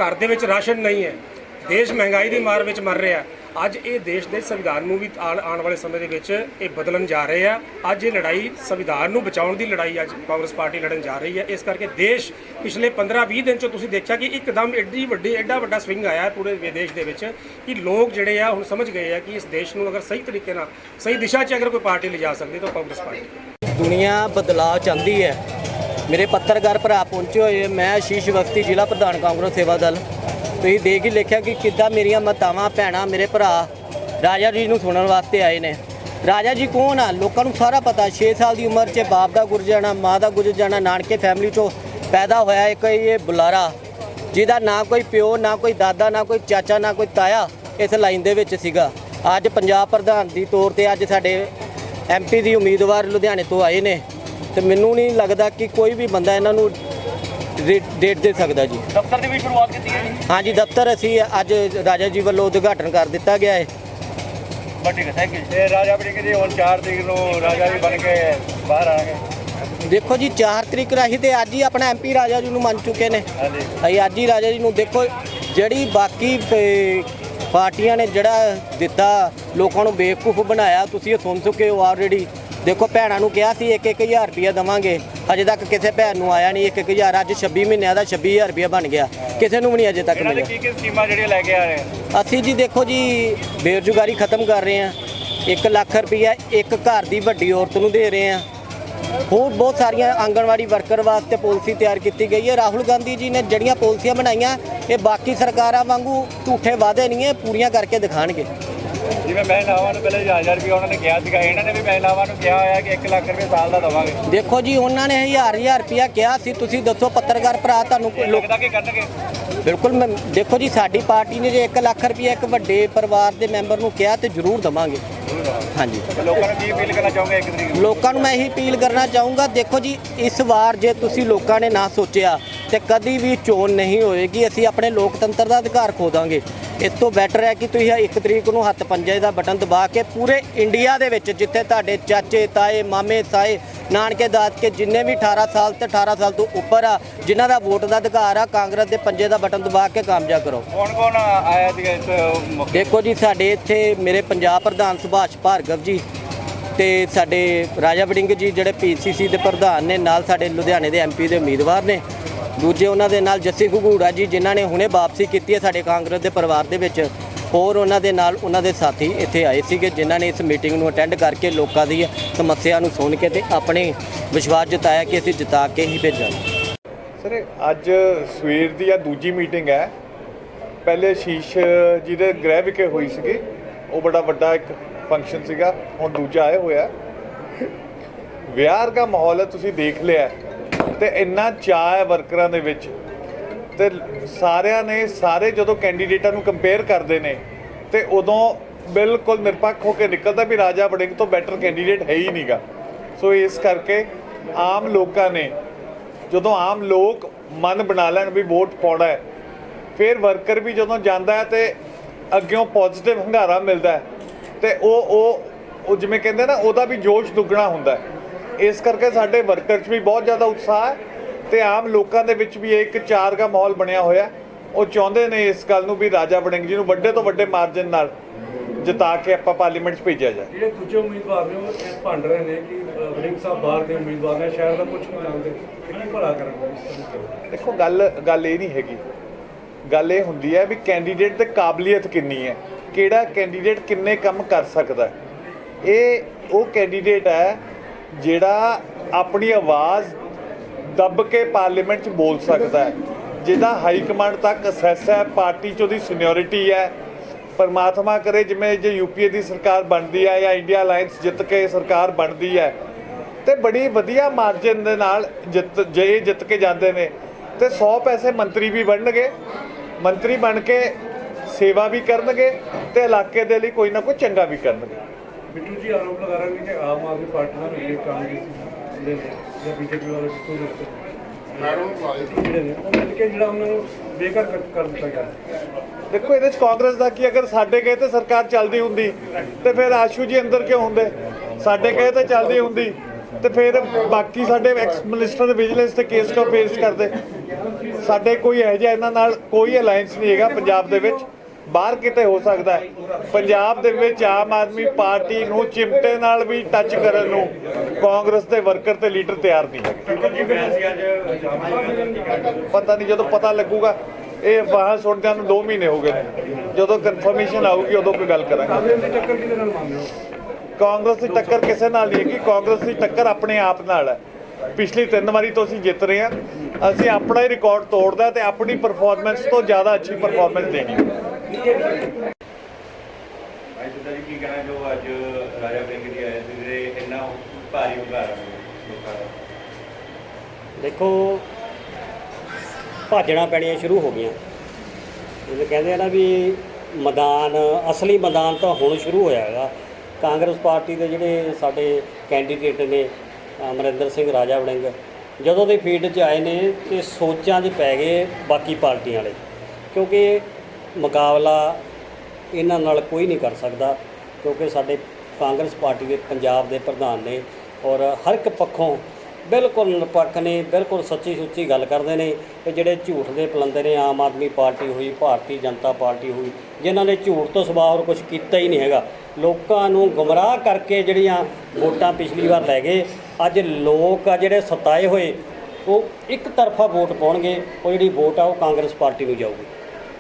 ਘਰ ਦੇ ਵਿੱਚ ਰਾਸ਼ਨ ਨਹੀਂ ਹੈ, ਦੇਸ਼ ਮਹਿੰਗਾਈ ਦੀ ਮਾਰ ਵਿੱਚ ਮਰ ਰਿਹਾ ਅੱਜ ਇਹ ਦੇਸ਼ ਦੇ ਸੰਵਿਧਾਨ ਨੂੰ ਵੀ ਆਉਣ ਆਉਣ ਵਾਲੇ ਸਮੇਂ ਦੇ ਵਿੱਚ ਇਹ ਬਦਲਣ ਜਾ ਰਹੇ ਆ। ਅੱਜ ਇਹ ਲੜਾਈ ਸੰਵਿਧਾਨ ਨੂੰ ਬਚਾਉਣ ਦੀ ਲੜਾਈ ਅੱਜ ਕਾਂਗਰਸ ਪਾਰਟੀ ਲੜਨ ਜਾ ਰਹੀ ਹੈ। ਇਸ ਕਰਕੇ ਦੇਸ਼ ਪਿਛਲੇ 15-20 ਦਿਨ ਚੋਂ ਤੁਸੀਂ ਦੇਖਿਆ ਕਿ ਇੱਕਦਮ ਐਡੀ ਵੱਡੀ ਐਡਾ ਵੱਡਾ ਸਵਿੰਗ ਆਇਆ ਪੂਰੇ ਵਿਦੇਸ਼ ਦੇ ਵਿੱਚ ਕਿ ਲੋਕ ਜਿਹੜੇ ਆ ਹੁਣ ਸਮਝ ਗਏ ਆ ਕਿ ਇਸ ਦੇਸ਼ ਨੂੰ ਅਗਰ ਸਹੀ ਤਰੀਕੇ ਨਾਲ ਸਹੀ ਦਿਸ਼ਾ 'ਚ ਅਗਰ ਕੋਈ ਪਾਰਟੀ ਲਿਜਾ ਸਕਦੀ ਤਾਂ ਉਹ ਕਾਂਗਰਸ ਪਾਰਟੀ। ਦੁਨੀਆ ਬਦਲਾਅ ਚਾਹੁੰਦੀ ਹੈ। ਮੇਰੇ ਪੱਤਰਕਾਰ ਭਰਾ ਪਹੁੰਚੇ ਹੋਏ ਮੈਂ ਸ਼ੀਸ਼ ਵਸਤੀ ਜ਼ਿਲ੍ਹਾ ਪ੍ਰਧਾਨ ਕਾਂਗਰਸ ਸੇਵਾ ਦਲ। ਤੁਸੀਂ ਦੇਖ ਹੀ ਲਿਖਿਆ ਕਿ ਕਿੱਦਾਂ ਮੇਰੀਆਂ ਮਾਤਾਵਾਂ, ਭੈਣਾਂ ਮੇਰੇ ਭਰਾ ਰਾਜਾ ਜੀ ਨੂੰ ਸੁਣਨ ਵਾਸਤੇ ਆਏ ਨੇ। ਰਾਜਾ ਜੀ ਕੌਣ ਆ? ਲੋਕਾਂ ਨੂੰ ਸਾਰਾ ਪਤਾ। 6 ਸਾਲ ਦੀ ਉਮਰ 'ਚ ਬਾਪ ਦਾ ਗੁਜ਼ਰ ਜਾਣਾ, ਮਾਂ ਦਾ ਗੁਜ਼ਰ ਜਾਣਾ, ਨਾਨਕੇ ਫੈਮਿਲੀ 'ਚੋਂ ਪੈਦਾ ਹੋਇਆ ਇੱਕ ਇਹ ਬੁਲਾਰਾ, ਜਿਹਦਾ ਨਾ ਕੋਈ ਪਿਓ, ਨਾ ਕੋਈ ਦਾਦਾ, ਨਾ ਕੋਈ ਚਾਚਾ, ਨਾ ਕੋਈ ਤਾਇਆ ਇਸ ਲਾਈਨ ਦੇ ਵਿੱਚ ਸੀਗਾ। ਅੱਜ ਪੰਜਾਬ ਪ੍ਰਧਾਨ ਦੀ ਤੌਰ ਤੇ ਅੱਜ ਸਾਡੇ ਐਮਪੀ ਦੀ ਉਮੀਦਵਾਰ ਲੁਧਿਆਣੇ ਤੋਂ ਆਏ ਨੇ। ਤੇ ਮੈਨੂੰ ਨਹੀਂ ਲੱਗਦਾ ਕਿ ਕੋਈ ਵੀ ਬੰਦਾ ਇਹਨਾਂ ਨੂੰ ਡੇਟ ਦੇ ਸਕਦਾ ਜੀ। ਦਫ਼ਤਰ ਦੀ ਵੀ ਸ਼ੁਰੂਆਤ ਕੀਤੀ ਹੈ ਹਾਂਜੀ ਦਫ਼ਤਰ ਅਸੀਂ ਅੱਜ ਰਾਜਾ ਜੀ ਵੱਲੋਂ ਉਦਘਾਟਨ ਕਰ ਦਿੱਤਾ ਗਿਆ ਹੈ। ਬਸ ਠੀਕ ਹੈ ਥੈਂਕ ਯੂ ਤੇ ਰਾਜਾ ਬੜਿੰਗ ਜੀ ਹੁਣ 4 ਤਰੀਕ ਨੂੰ ਰਾਜਾ ਵੀ ਬਣ ਕੇ ਬਾਹਰ ਆਣਗੇ। ਦੇਖੋ ਜੀ 4 ਤਰੀਕ ਰਾਹੀਂ ਤੇ ਅੱਜ ਹੀ ਆਪਣਾ ਐਮਪੀ ਰਾਜਾ ਜੀ ਨੂੰ ਮੰਨ ਚੁੱਕੇ ਨੇ। ਹਾਂਜੀ। ਅਸੀਂ ਅੱਜ ਹੀ ਰਾਜਾ ਜੀ ਨੂੰ ਦੇਖੋ ਜਿਹੜੀ ਬਾਕੀ ਪਾਰਟੀਆਂ ਨੇ ਜਿਹੜਾ ਦਿੱਤਾ ਲੋਕਾਂ ਨੂੰ ਬੇਵਕੂਫ ਬਣਾਇਆ ਤੁਸੀਂ ਇਹ ਸੁਣ ਚੁੱਕੇ ਹੋ ਆਲਰੇਡੀ ਦੇਖੋ ਭੈਣਾਂ ਨੂੰ ਕਿਹਾ ਸੀ 1-1000 ਰੁਪਇਆ ਦਵਾਂਗੇ। ਅਜੇ ਤੱਕ ਕਿਸੇ ਭੈਣ ਨੂੰ ਆਇਆ ਨਹੀਂ 1-1000 ਅੱਜ 26 ਮਹੀਨਿਆਂ ਦਾ 26000 ਰੁਪਇਆ ਬਣ ਗਿਆ। ਕਿਸੇ ਨੂੰ ਵੀ ਨਹੀਂ ਅਜੇ ਤੱਕ ਇਹਨਾਂ ਦੇ ਮਿਲਿਆ। ਕੀ ਕੀ ਸਕੀਮਾਂ ਜਿਹੜੀਆਂ ਲੈ ਕੇ ਆ ਰਹੇ ਆ? ਅਸੀਂ ਜੀ ਦੇਖੋ ਜੀ ਬੇਰੁਜ਼ਗਾਰੀ ਖਤਮ ਕਰ ਰਹੇ ਹਾਂ 1 ਲੱਖ ਰੁਪਇਆ ਇੱਕ ਘਰ ਦੀ ਵੱਡੀ ਔਰਤ ਨੂੰ ਦੇ ਰਹੇ ਹਾਂ ਹੋਰ ਬਹੁਤ ਸਾਰੀਆਂ ਆਂਗਣਵਾੜੀ ਵਰਕਰ ਵਾਸਤੇ ਪਾਲਿਸੀ ਤਿਆਰ ਕੀਤੀ ਗਈ ਹੈ। ਰਾਹੁਲ ਗਾਂਧੀ ਜੀ ਨੇ ਜਿਹੜੀਆਂ ਪਾਲਿਸੀਆਂ ਬਣਾਈਆਂ ਇਹ ਬਾਕੀ ਸਰਕਾਰਾਂ ਵਾਂਗੂ ਝੂਠੇ ਵਾਅਦੇ ਨਹੀਂ ਹੈ ਪੂਰੀਆਂ ਕਰਕੇ ਦਿਖਾਣਗੇ। ਜਿਵੇਂ ਮਹਿਲਾਵਾਂ ਨੂੰ ਪਹਿਲੇ 1000 ਰੁਪਏ ਉਹਨਾਂ ਨੇ ਕਿਹਾ ਸੀਗਾ ਇਹਨਾਂ ਨੇ ਵੀ ਮਹਿਲਾਵਾਂ ਨੂੰ ਕਿਹਾ ਹੋਇਆ ਕਿ 1 ਲੱਖ ਰੁਪਏ ਸਾਲ ਦਾ ਦਵਾਂਗੇ। ਦੇਖੋ ਜੀ ਉਹਨਾਂ ਨੇ ਹਜ਼ਾਰ ਹਜ਼ਾਰ ਰੁਪਇਆ ਕਿਹਾ ਸੀ ਤੁਸੀਂ ਦੱਸੋ ਪੱਤਰਕਾਰ ਭਰਾ ਤੁਹਾਨੂੰ ਲੱਗਦਾ ਕਿ ਕਰਨਗੇ ਬਿਲਕੁਲ ਮੈਂ ਦੇਖੋ ਜੀ ਸਾਡੀ ਪਾਰਟੀ ਨੇ ਜੇ 1 ਲੱਖ ਰੁਪਇਆ ਇੱਕ ਵੱਡੇ ਪਰਿਵਾਰ ਦੇ ਮੈਂਬਰ ਨੂੰ ਕਿਹਾ ਤੇ ਜ਼ਰੂਰ ਦਵਾਂਗੇ। ਹਾਂਜੀ। ਲੋਕਾਂ ਨੂੰ ਕੀ ਅਪੀਲ ਕਰਨਾ ਚਾਹੋਗੇ 1 ਤਰੀਕ ਲੋਕਾਂ ਨੂੰ ਮੈਂ ਇਹੀ ਅਪੀਲ ਕਰਨਾ ਚਾਹੂੰਗਾ ਦੇਖੋ ਜੀ ਇਸ ਵਾਰ ਜੇ ਤੁਸੀਂ ਲੋਕਾਂ ਨੇ ਨਾ ਸੋਚਿਆ ਤੇ ਕਦੀ ਵੀ ਚੋਣ ਨਹੀਂ ਹੋਏਗੀ। ਅਸੀਂ ਆਪਣੇ ਲੋਕਤੰਤਰ ਦਾ ਅਧਿਕਾਰ ਖੋ ਦਾਂਗੇ। ਇਸ ਤੋਂ ਬੈਟਰ ਹੈ ਕਿ ਤੁਸੀਂ 1 ਤਰੀਕ ਨੂੰ ਹੱਥ ਪੰਜੇ ਦਾ ਬਟਨ ਦਬਾ ਕੇ ਪੂਰੇ ਇੰਡੀਆ ਦੇ ਵਿੱਚ ਜਿੱਥੇ ਤੁਹਾਡੇ ਚਾਚੇ ਤਾਏ ਮਾਮੇ ਤਾਏ ਨਾਨਕੇ ਦਾਦਕੇ ਜਿੰਨੇ ਵੀ 18 ਸਾਲ ਤੇ 18 ਸਾਲ ਤੋਂ ਉੱਪਰ ਆ ਜਿਨ੍ਹਾਂ ਦਾ ਵੋਟ ਦਾ ਅਧਿਕਾਰ ਆ ਕਾਂਗਰਸ ਦੇ ਪੰਜੇ ਦਾ ਬਟਨ ਦਬਾ ਕੇ ਕਾਮਯਾਬ ਕਰੋ। ਕੌਣ ਕੌਣ ਆਇਆ ਸੀਗਾ ਇਸ ਦੇਖੋ ਜੀ ਸਾਡੇ ਇੱਥੇ ਮੇਰੇ ਪੰਜਾਬ ਪ੍ਰਧਾਨ ਸੁਭਾਸ਼ ਭਾਰਗਵ ਜੀ ਤੇ ਸਾਡੇ ਰਾਜਾ ਵੜਿੰਗ ਜੀ ਜਿਹੜੇ ਪੀਸੀਸੀ ਦੇ ਪ੍ਰਧਾਨ ਨੇ ਨਾਲ ਸਾਡੇ ਲੁਧਿਆਣੇ ਦੇ ਐਮਪੀ ਦੇ ਉਮੀਦਵਾਰ ਨੇ। ਦੂਜੇ ਉਹਨਾਂ ਦੇ ਨਾਲ ਜੱਸੀ ਘੁਗੂੜਾ ਜੀ, ਜਿਨ੍ਹਾਂ ਨੇ ਹੁਣੇ ਵਾਪਸੀ ਕੀਤੀ ਹੈ ਸਾਡੇ ਕਾਂਗਰਸ ਦੇ ਪਰਿਵਾਰ ਦੇ ਵਿੱਚ, ਹੋਰ ਉਹਨਾਂ ਦੇ ਨਾਲ ਉਹਨਾਂ ਦੇ ਸਾਥੀ ਇੱਥੇ ਆਏ ਸੀਗੇ, ਜਿਨ੍ਹਾਂ ਨੇ ਇਸ ਮੀਟਿੰਗ ਨੂੰ ਅਟੈਂਡ ਕਰਕੇ ਲੋਕਾਂ ਦੀ ਸਮੱਸਿਆ ਨੂੰ ਸੁਣ ਕੇ ਤੇ ਆਪਣੇ ਵਿਸ਼ਵਾਸ ਜਤਾਇਆ ਕਿ ਅਸੀਂ ਜਿਤਾ ਕੇ ਹੀ ਭੇਜਾਂਗੇ। ਸਰ ਅੱਜ ਸਵੇਰ ਦੀ ਆ ਦੂਜੀ ਮੀਟਿੰਗ ਹੈ। ਪਹਿਲੇ ਸ਼ੀਸ਼ ਜੀ ਦੇ ਗ੍ਰਹਿ ਵਿਖੇ ਹੋਈ ਸੀਗੀ। ਉਹ ਬੜਾ ਵੱਡਾ ਇੱਕ ਫੰਕਸ਼ਨ ਸੀਗਾ। ਹੁਣ ਦੂਜਾ ਆਇਆ ਹੋਇਆ। ਵਿਆਹ ਦਾ ਮਾਹੌਲ ਤੁਸੀਂ ਦੇਖ ਲਿਆ। ਤੇ ਇੰਨਾ ਚਾਅ ਹੈ ਵਰਕਰਾਂ ਦੇ ਵਿੱਚ ਤੇ ਸਾਰਿਆਂ ਨੇ ਸਾਰੇ ਜਦੋਂ ਕੈਂਡੀਡੇਟਾਂ ਨੂੰ ਕੰਪੇਅਰ ਕਰਦੇ ਨੇ ਤੇ ਉਦੋਂ ਬਿਲਕੁਲ ਨਿਰਪੱਖ ਹੋ ਕੇ ਨਿਕਲਦਾ ਵੀ ਰਾਜਾ ਵੜਿੰਗ ਤੋਂ ਬੈਟਰ ਕੈਂਡੀਡੇਟ ਹੈ ਹੀ ਨਹੀਂਗਾ ਸੋ ਇਸ ਕਰਕੇ ਆਮ ਲੋਕਾਂ ਨੇ ਜਦੋਂ ਆਮ ਲੋਕ ਮਨ ਬਣਾ ਲੈਣ ਵੀ ਵੋਟ ਪਾਉਣਾ ਹੈ, ਫਿਰ ਵਰਕਰ ਵੀ ਜਦੋਂ ਜਾਂਦਾ ਹੈ ਤੇ ਅੱਗਿਓਂ ਪੋਜ਼ਿਟਿਵ ਹੰਗਾਰਾ ਮਿਲਦਾ ਹੈ ਤੇ ਉਹ ਉਹ ਉਹ ਜਿਵੇਂ ਕਹਿੰਦੇ ਨਾ, ਉਹਦਾ ਵੀ ਜੋਸ਼ ਦੁੱਗਣਾ ਹੁੰਦਾ ਹੈ। ਇਸ ਕਰਕੇ ਸਾਡੇ ਵਰਕਰ 'ਚ ਵੀ ਬਹੁਤ ਜ਼ਿਆਦਾ ਉਤਸ਼ਾਹ ਹੈ ਤੇ ਆਮ ਲੋਕਾਂ ਦੇ ਵਿੱਚ ਵੀ ਇੱਕ ਚਾਰ ਦਾ ਮਾਹੌਲ ਬਣਿਆ ਹੋਇਆ। ਉਹ ਚਾਹੁੰਦੇ ਨੇ ਇਸ ਗੱਲ ਨੂੰ ਵੀ ਰਾਜਾ ਵੜਿੰਗ ਜੀ ਨੂੰ ਵੱਡੇ ਤੋਂ ਵੱਡੇ ਮਾਰਜਨ ਨਾਲ ਜਿਤਾ ਕੇ ਆਪਾਂ ਪਾਰਲੀਮੈਂਟ 'ਚ ਭੇਜਿਆ ਜਾਏ। ਜਿਹੜੇ ਦੂਜੇ ਉਮੀਦਵਾਰ ਨੇ ਉਹ ਇਹ ਭੰਡ ਰਹੇ ਨੇ ਕਿ ਵੜਿੰਗ ਸਾਹਿਬ ਬਾਹਰ ਦੇ ਉਮੀਦਵਾਰ ਨੇ ਸ਼ਹਿਰ ਦਾ ਕੁਝ ਨਹੀਂ ਜਾਣਦੇ। ਤੇ ਕੀ ਭਲਾ ਕਰਨਗੇ ਦੇਖੋ ਗੱਲ ਗੱਲ ਇਹ ਨਹੀਂ ਹੈਗੀ। ਗੱਲ ਇਹ ਹੁੰਦੀ ਹੈ ਵੀ ਕੈਂਡੀਡੇਟ ਤੇ ਕਾਬਲੀਅਤ ਕਿੰਨੀ ਹੈ ਕਿਹੜਾ ਕੈਂਡੀਡੇਟ ਕਿੰਨੇ ਕੰਮ ਕਰ ਸਕਦਾ ਇਹ ਉਹ ਕੈਂਡੀਡੇਟ ਹੈ ਜਿਹੜਾ ਆਪਣੀ ਆਵਾਜ਼ ਦੱਬ ਕੇ ਪਾਰਲੀਮੈਂਟ 'ਚ ਬੋਲ ਸਕਦਾ ਹੈ। ਜਿਹਦਾ ਹਾਈ ਕਮਾਂਡ ਤੱਕ ਅਸੈਸ ਹੈ, ਪਾਰਟੀ 'ਚ ਉਹਦੀ ਸੀਨੀਅਰਿਟੀ ਹੈ। ਪਰਮਾਤਮਾ ਕਰੇ ਜਿਵੇਂ ਜੇ ਯੂਪੀਏ ਦੀ ਸਰਕਾਰ ਬਣਦੀ ਹੈ ਜਾਂ ਇੰਡੀਆ ਅਲਾਈਅੰਸ ਜਿੱਤ ਕੇ ਸਰਕਾਰ ਬਣਦੀ ਹੈ। ਤੇ ਬੜੀ ਵਧੀਆ ਮਾਰਜਨ ਦੇ ਨਾਲ ਜਿੱਤ, ਜੇ ਇਹ ਜਿੱਤ ਕੇ ਜਾਂਦੇ ਨੇ, ਤੇ 100 ਪੈਸੇ ਮੰਤਰੀ ਵੀ ਬਣਨਗੇ। ਮੰਤਰੀ ਬਣ ਕੇ ਸੇਵਾ ਵੀ ਕਰਨਗੇ ਤੇ ਇਲਾਕੇ ਦੇ ਲਈ ਕੋਈ ਨਾ ਕੋਈ ਚੰਗਾ ਵੀ ਕਰਨਗੇ। ਬਿੱਟੂ ਜੀ ਆਰੋਪ ਲਗਾ ਰਹੇ ਨੇ ਕਿ ਆਮ ਆਦਮੀ ਪਾਰਟੀ ਨਾਲ ਮਿਲ ਕੇ ਕਾਂਗਰਸ ਦੇ ਨੇ ਜਾਂ ਬੀਜੇਪੀ ਵਾਲੇ ਕੋਈ ਲੋਕ ਜਿਹੜੇ ਨੇ ਉਹ ਮਿਲ ਕੇ ਜਿਹੜਾ ਉਹਨਾਂ ਨੂੰ ਬੇਘਰ ਕਰ- ਕਰ ਦਿੱਤਾ ਗਿਆ। ਦੇਖੋ ਇਹਦੇ ਚ ਕਾਂਗਰਸ ਦਾ ਕੀ ਅਗਰ ਸਾਡੇ ਕਹੇ ਤੇ ਸਰਕਾਰ ਚੱਲਦੀ ਹੁੰਦੀ ਤੇ ਫਿਰ ਆਸ਼ੂ ਜੀ ਅੰਦਰ ਕਿਉਂ ਹੁੰਦੇ? ਸਾਡੇ ਕਹੇ ਤੇ ਚੱਲਦੀ ਹੁੰਦੀ ਤੇ ਫਿਰ ਬਾਕੀ ਸਾਡੇ ਐਕਸ ਮਿਨਿਸਟਰ ਦੇ ਵਿਜੀਲੈਂਸ ਤੇ ਕੇਸ ਕਿਉਂ ਫੇਸ ਕਰਦੇ? ਸਾਡੇ ਕੋਈ ਇਹੋ ਜਿਹਾ ਇਹਨਾਂ ਨਾਲ ਕੋਈ ਅਲਾਈਅੰਸ ਨਹੀਂ ਹੈਗਾ ਪੰਜਾਬ ਦੇ ਵਿੱਚ। ਬਾਹਰ ਕਿਤੇ ਹੋ ਸਕਦਾ ਹੈ। ਪੰਜਾਬ ਦੇ ਵਿੱਚ ਆਮ ਆਦਮੀ ਪਾਰਟੀ ਨੂੰ ਚਿਮਟੇ ਨਾਲ ਵੀ ਟੱਚ ਕਰਨ ਨੂੰ ਕਾਂਗਰਸ ਦੇ ਵਰਕਰ ਤੇ ਲੀਡਰ ਤਿਆਰ ਨਹੀਂ ਕੀ ਪਤਾ ਨਹੀਂ ਜਦੋਂ ਪਤਾ ਲੱਗੂਗਾ ਇਹ ਵਾਹ ਸੁਣਦਿਆਂ ਨੂੰ 2 ਮਹੀਨੇ ਹੋ ਗਏ ਨੇ। ਜਦੋਂ ਕਨਫਰਮੇਸ਼ਨ ਆਊਗੀ ਉਦੋਂ ਕੋਈ ਗੱਲ ਕਰਾਂਗੇ। ਕਾਂਗਰਸ ਦੀ ਟੱਕਰ ਨਾਲ ਹੋ ਕਿਸੇ ਨਾਲ ਨਹੀਂ ਹੈਗੀ ਕਾਂਗਰਸ ਦੀ ਟੱਕਰ ਆਪਣੇ ਆਪ ਨਾਲ ਹੈ। ਪਿਛਲੀ ਤਿੰਨ ਵਾਰੀ ਤੋਂ ਅਸੀਂ ਜਿੱਤ ਰਹੇ ਹਾਂ। ਅਸੀਂ ਆਪਣਾ ਹੀ ਰਿਕਾਰਡ ਤੋੜਦਾ ਤੇ ਆਪਣੀ ਪਰਫਾਰਮੈਂਸ ਤੋਂ ਜ਼ਿਆਦਾ ਅੱਛੀ ਪਰਫਾਰਮੈਂਸ ਦੇਣੀ ਹੈ। ਭਾਈ ਸੁਦਾ ਜੀ ਕੀ ਕਹਿਣਾ ਜੋ ਅੱਜ ਰਾਜਾ ਬੈਂਕ ਦੀ ਆਏ ਸੀ ਜਿਹੜੇ ਇੰਨਾ ਭਾਰੀ ਹੁੰਗਾਰਾ ਲੋਕਾਂ ਦਾ? ਦੇਖੋ ਭਾਜਣਾ ਪੈਣੀਆਂ ਸ਼ੁਰੂ ਹੋ ਗਈਆਂ। ਜਿਵੇਂ ਕਹਿੰਦੇ ਆ ਨਾ ਵੀ ਮੈਦਾਨ ਅਸਲੀ ਮੈਦਾਨ ਤਾਂ ਹੁਣ ਸ਼ੁਰੂ ਹੋਇਆ ਹੈਗਾ। ਕਾਂਗਰਸ ਪਾਰਟੀ ਦੇ ਜਿਹੜੇ ਸਾਡੇ ਕੈਂਡੀਡੇਟ ਨੇ ਅਮਰਿੰਦਰ ਸਿੰਘ ਰਾਜਾ ਵੜਿੰਗ, ਜਦੋਂ ਦੇ ਫੀਲਡ 'ਚ ਆਏ ਨੇ ਤੇ ਸੋਚਾਂ 'ਚ ਪੈ ਗਏ ਬਾਕੀ ਪਾਰਟੀਆਂ ਵਾਲੇ, ਕਿਉਂਕਿ ਮੁਕਾਬਲਾ ਇਹਨਾਂ ਨਾਲ ਕੋਈ ਨਹੀਂ ਕਰ ਸਕਦਾ, ਕਿਉਂਕਿ ਸਾਡੇ ਕਾਂਗਰਸ ਪਾਰਟੀ ਦੇ ਪੰਜਾਬ ਦੇ ਪ੍ਰਧਾਨ ਨੇ ਔਰ ਹਰ ਇੱਕ ਪੱਖੋਂ ਬਿਲਕੁਲ ਨਿਰਪੱਖ ਨੇ, ਬਿਲਕੁਲ ਸੱਚੀ ਸੁੱਚੀ ਗੱਲ ਕਰਦੇ ਨੇ ਕਿ ਜਿਹੜੇ ਝੂਠ ਦੇ ਪਲੰਦੇ ਨੇ, ਆਮ ਆਦਮੀ ਪਾਰਟੀ ਹੋਈ, ਭਾਰਤੀ ਜਨਤਾ ਪਾਰਟੀ ਹੋਈ, ਜਿਨ੍ਹਾਂ ਨੇ ਝੂਠ ਤੋਂ ਸਿਵਾ ਹੋਰ ਕੁਝ ਕੀਤਾ ਹੀ ਨਹੀਂ ਹੈਗਾ। ਲੋਕਾਂ ਨੂੰ ਗੁੰਮਰਾਹ ਕਰਕੇ ਜਿਹੜੀਆਂ ਵੋਟਾਂ ਪਿਛਲੀ ਵਾਰ ਲੈ ਗਏ ਅੱਜ ਲੋਕ ਆ ਜਿਹੜੇ ਸਤਾਏ ਹੋਏ ਉਹ ਇੱਕ ਤਰਫਾ ਵੋਟ ਪਾਉਣਗੇ ਉਹ ਜਿਹੜੀ ਵੋਟ ਆ ਉਹ ਕਾਂਗਰਸ ਪਾਰਟੀ ਨੂੰ ਜਾਊਗੀ।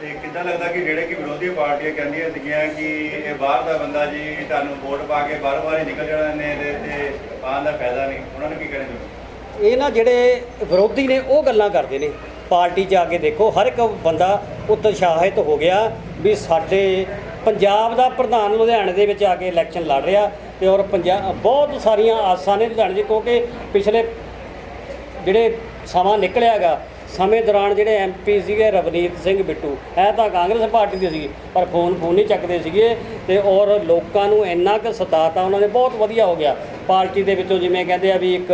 ਤੇ ਕਿੱਦਾਂ ਲੱਗਦਾ ਕਿ ਜਿਹੜੇ ਕਿ ਵਿਰੋਧੀ ਪਾਰਟੀਆਂ ਕਹਿੰਦੀਆਂ ਸੀਗੀਆਂ ਕਿ ਇਹ ਬਾਹਰ ਦਾ ਬੰਦਾ ਜੀ ਤੁਹਾਨੂੰ ਵੋਟ ਪਾ ਕੇ ਬਾਹਰ-ਬਾਹਰ ਹੀ ਨਿਕਲ ਜਾਣਾ ਨੇ ਇਹਦੇ ਤੇ ਆਉਣ ਦਾ ਫਾਇਦਾ ਨਹੀਂ। ਉਹਨਾਂ ਨੂੰ ਕੀ ਕਹਿਣਾ ਚਾਹੁੰਦੇ ਇਹ ਨਾ ਜਿਹੜੇ ਵਿਰੋਧੀ ਨੇ ਉਹ ਗੱਲਾਂ ਕਰਦੇ ਨੇ। ਪਾਰਟੀ 'ਚ ਆ ਕੇ ਦੇਖੋ ਹਰ ਇੱਕ ਬੰਦਾ ਉਤਸ਼ਾਹਿਤ ਹੋ ਗਿਆ ਵੀ ਸਾਡੇ ਪੰਜਾਬ ਦਾ ਪ੍ਰਧਾਨ ਲੁਧਿਆਣੇ ਦੇ ਵਿੱਚ ਆ ਕੇ ਇਲੈਕਸ਼ਨ ਲੜ ਰਿਹਾ। ਤੇ ਔਰ ਪੰਜਾਬ ਬਹੁਤ ਸਾਰੀਆਂ ਆਸਾਂ ਨੇ ਲੁਧਿਆਣੇ 'ਚ ਕਿਉਂਕਿ ਪਿਛਲੇ ਜਿਹੜੇ ਸਮਾਂ ਨਿਕਲਿਆ ਨਿਕਲਿਆਗਾ ਸਮੇਂ ਦੌਰਾਨ ਜਿਹੜੇ ਐਮਪੀ ਸੀਗੇ, ਰਵਨੀਤ ਸਿੰਘ ਬਿੱਟੂ, ਇਹ ਤਾਂ ਕਾਂਗਰਸ ਪਾਰਟੀ ਦੇ ਸੀਗੇ, ਪਰ ਫੋਨ ਫੋਨ ਨਹੀਂ ਚੱਕਦੇ ਸੀਗੇ, ਤੇ ਔਰ ਲੋਕਾਂ ਨੂੰ ਇੰਨਾ ਕੁ ਸਤਾਤਾ ਉਹਨਾਂ ਨੇ, ਬਹੁਤ ਵਧੀਆ ਹੋ ਗਿਆ। ਪਾਰਟੀ ਦੇ ਵਿੱਚੋਂ ਜਿਵੇਂ ਕਹਿੰਦੇ ਆ ਵੀ ਇੱਕ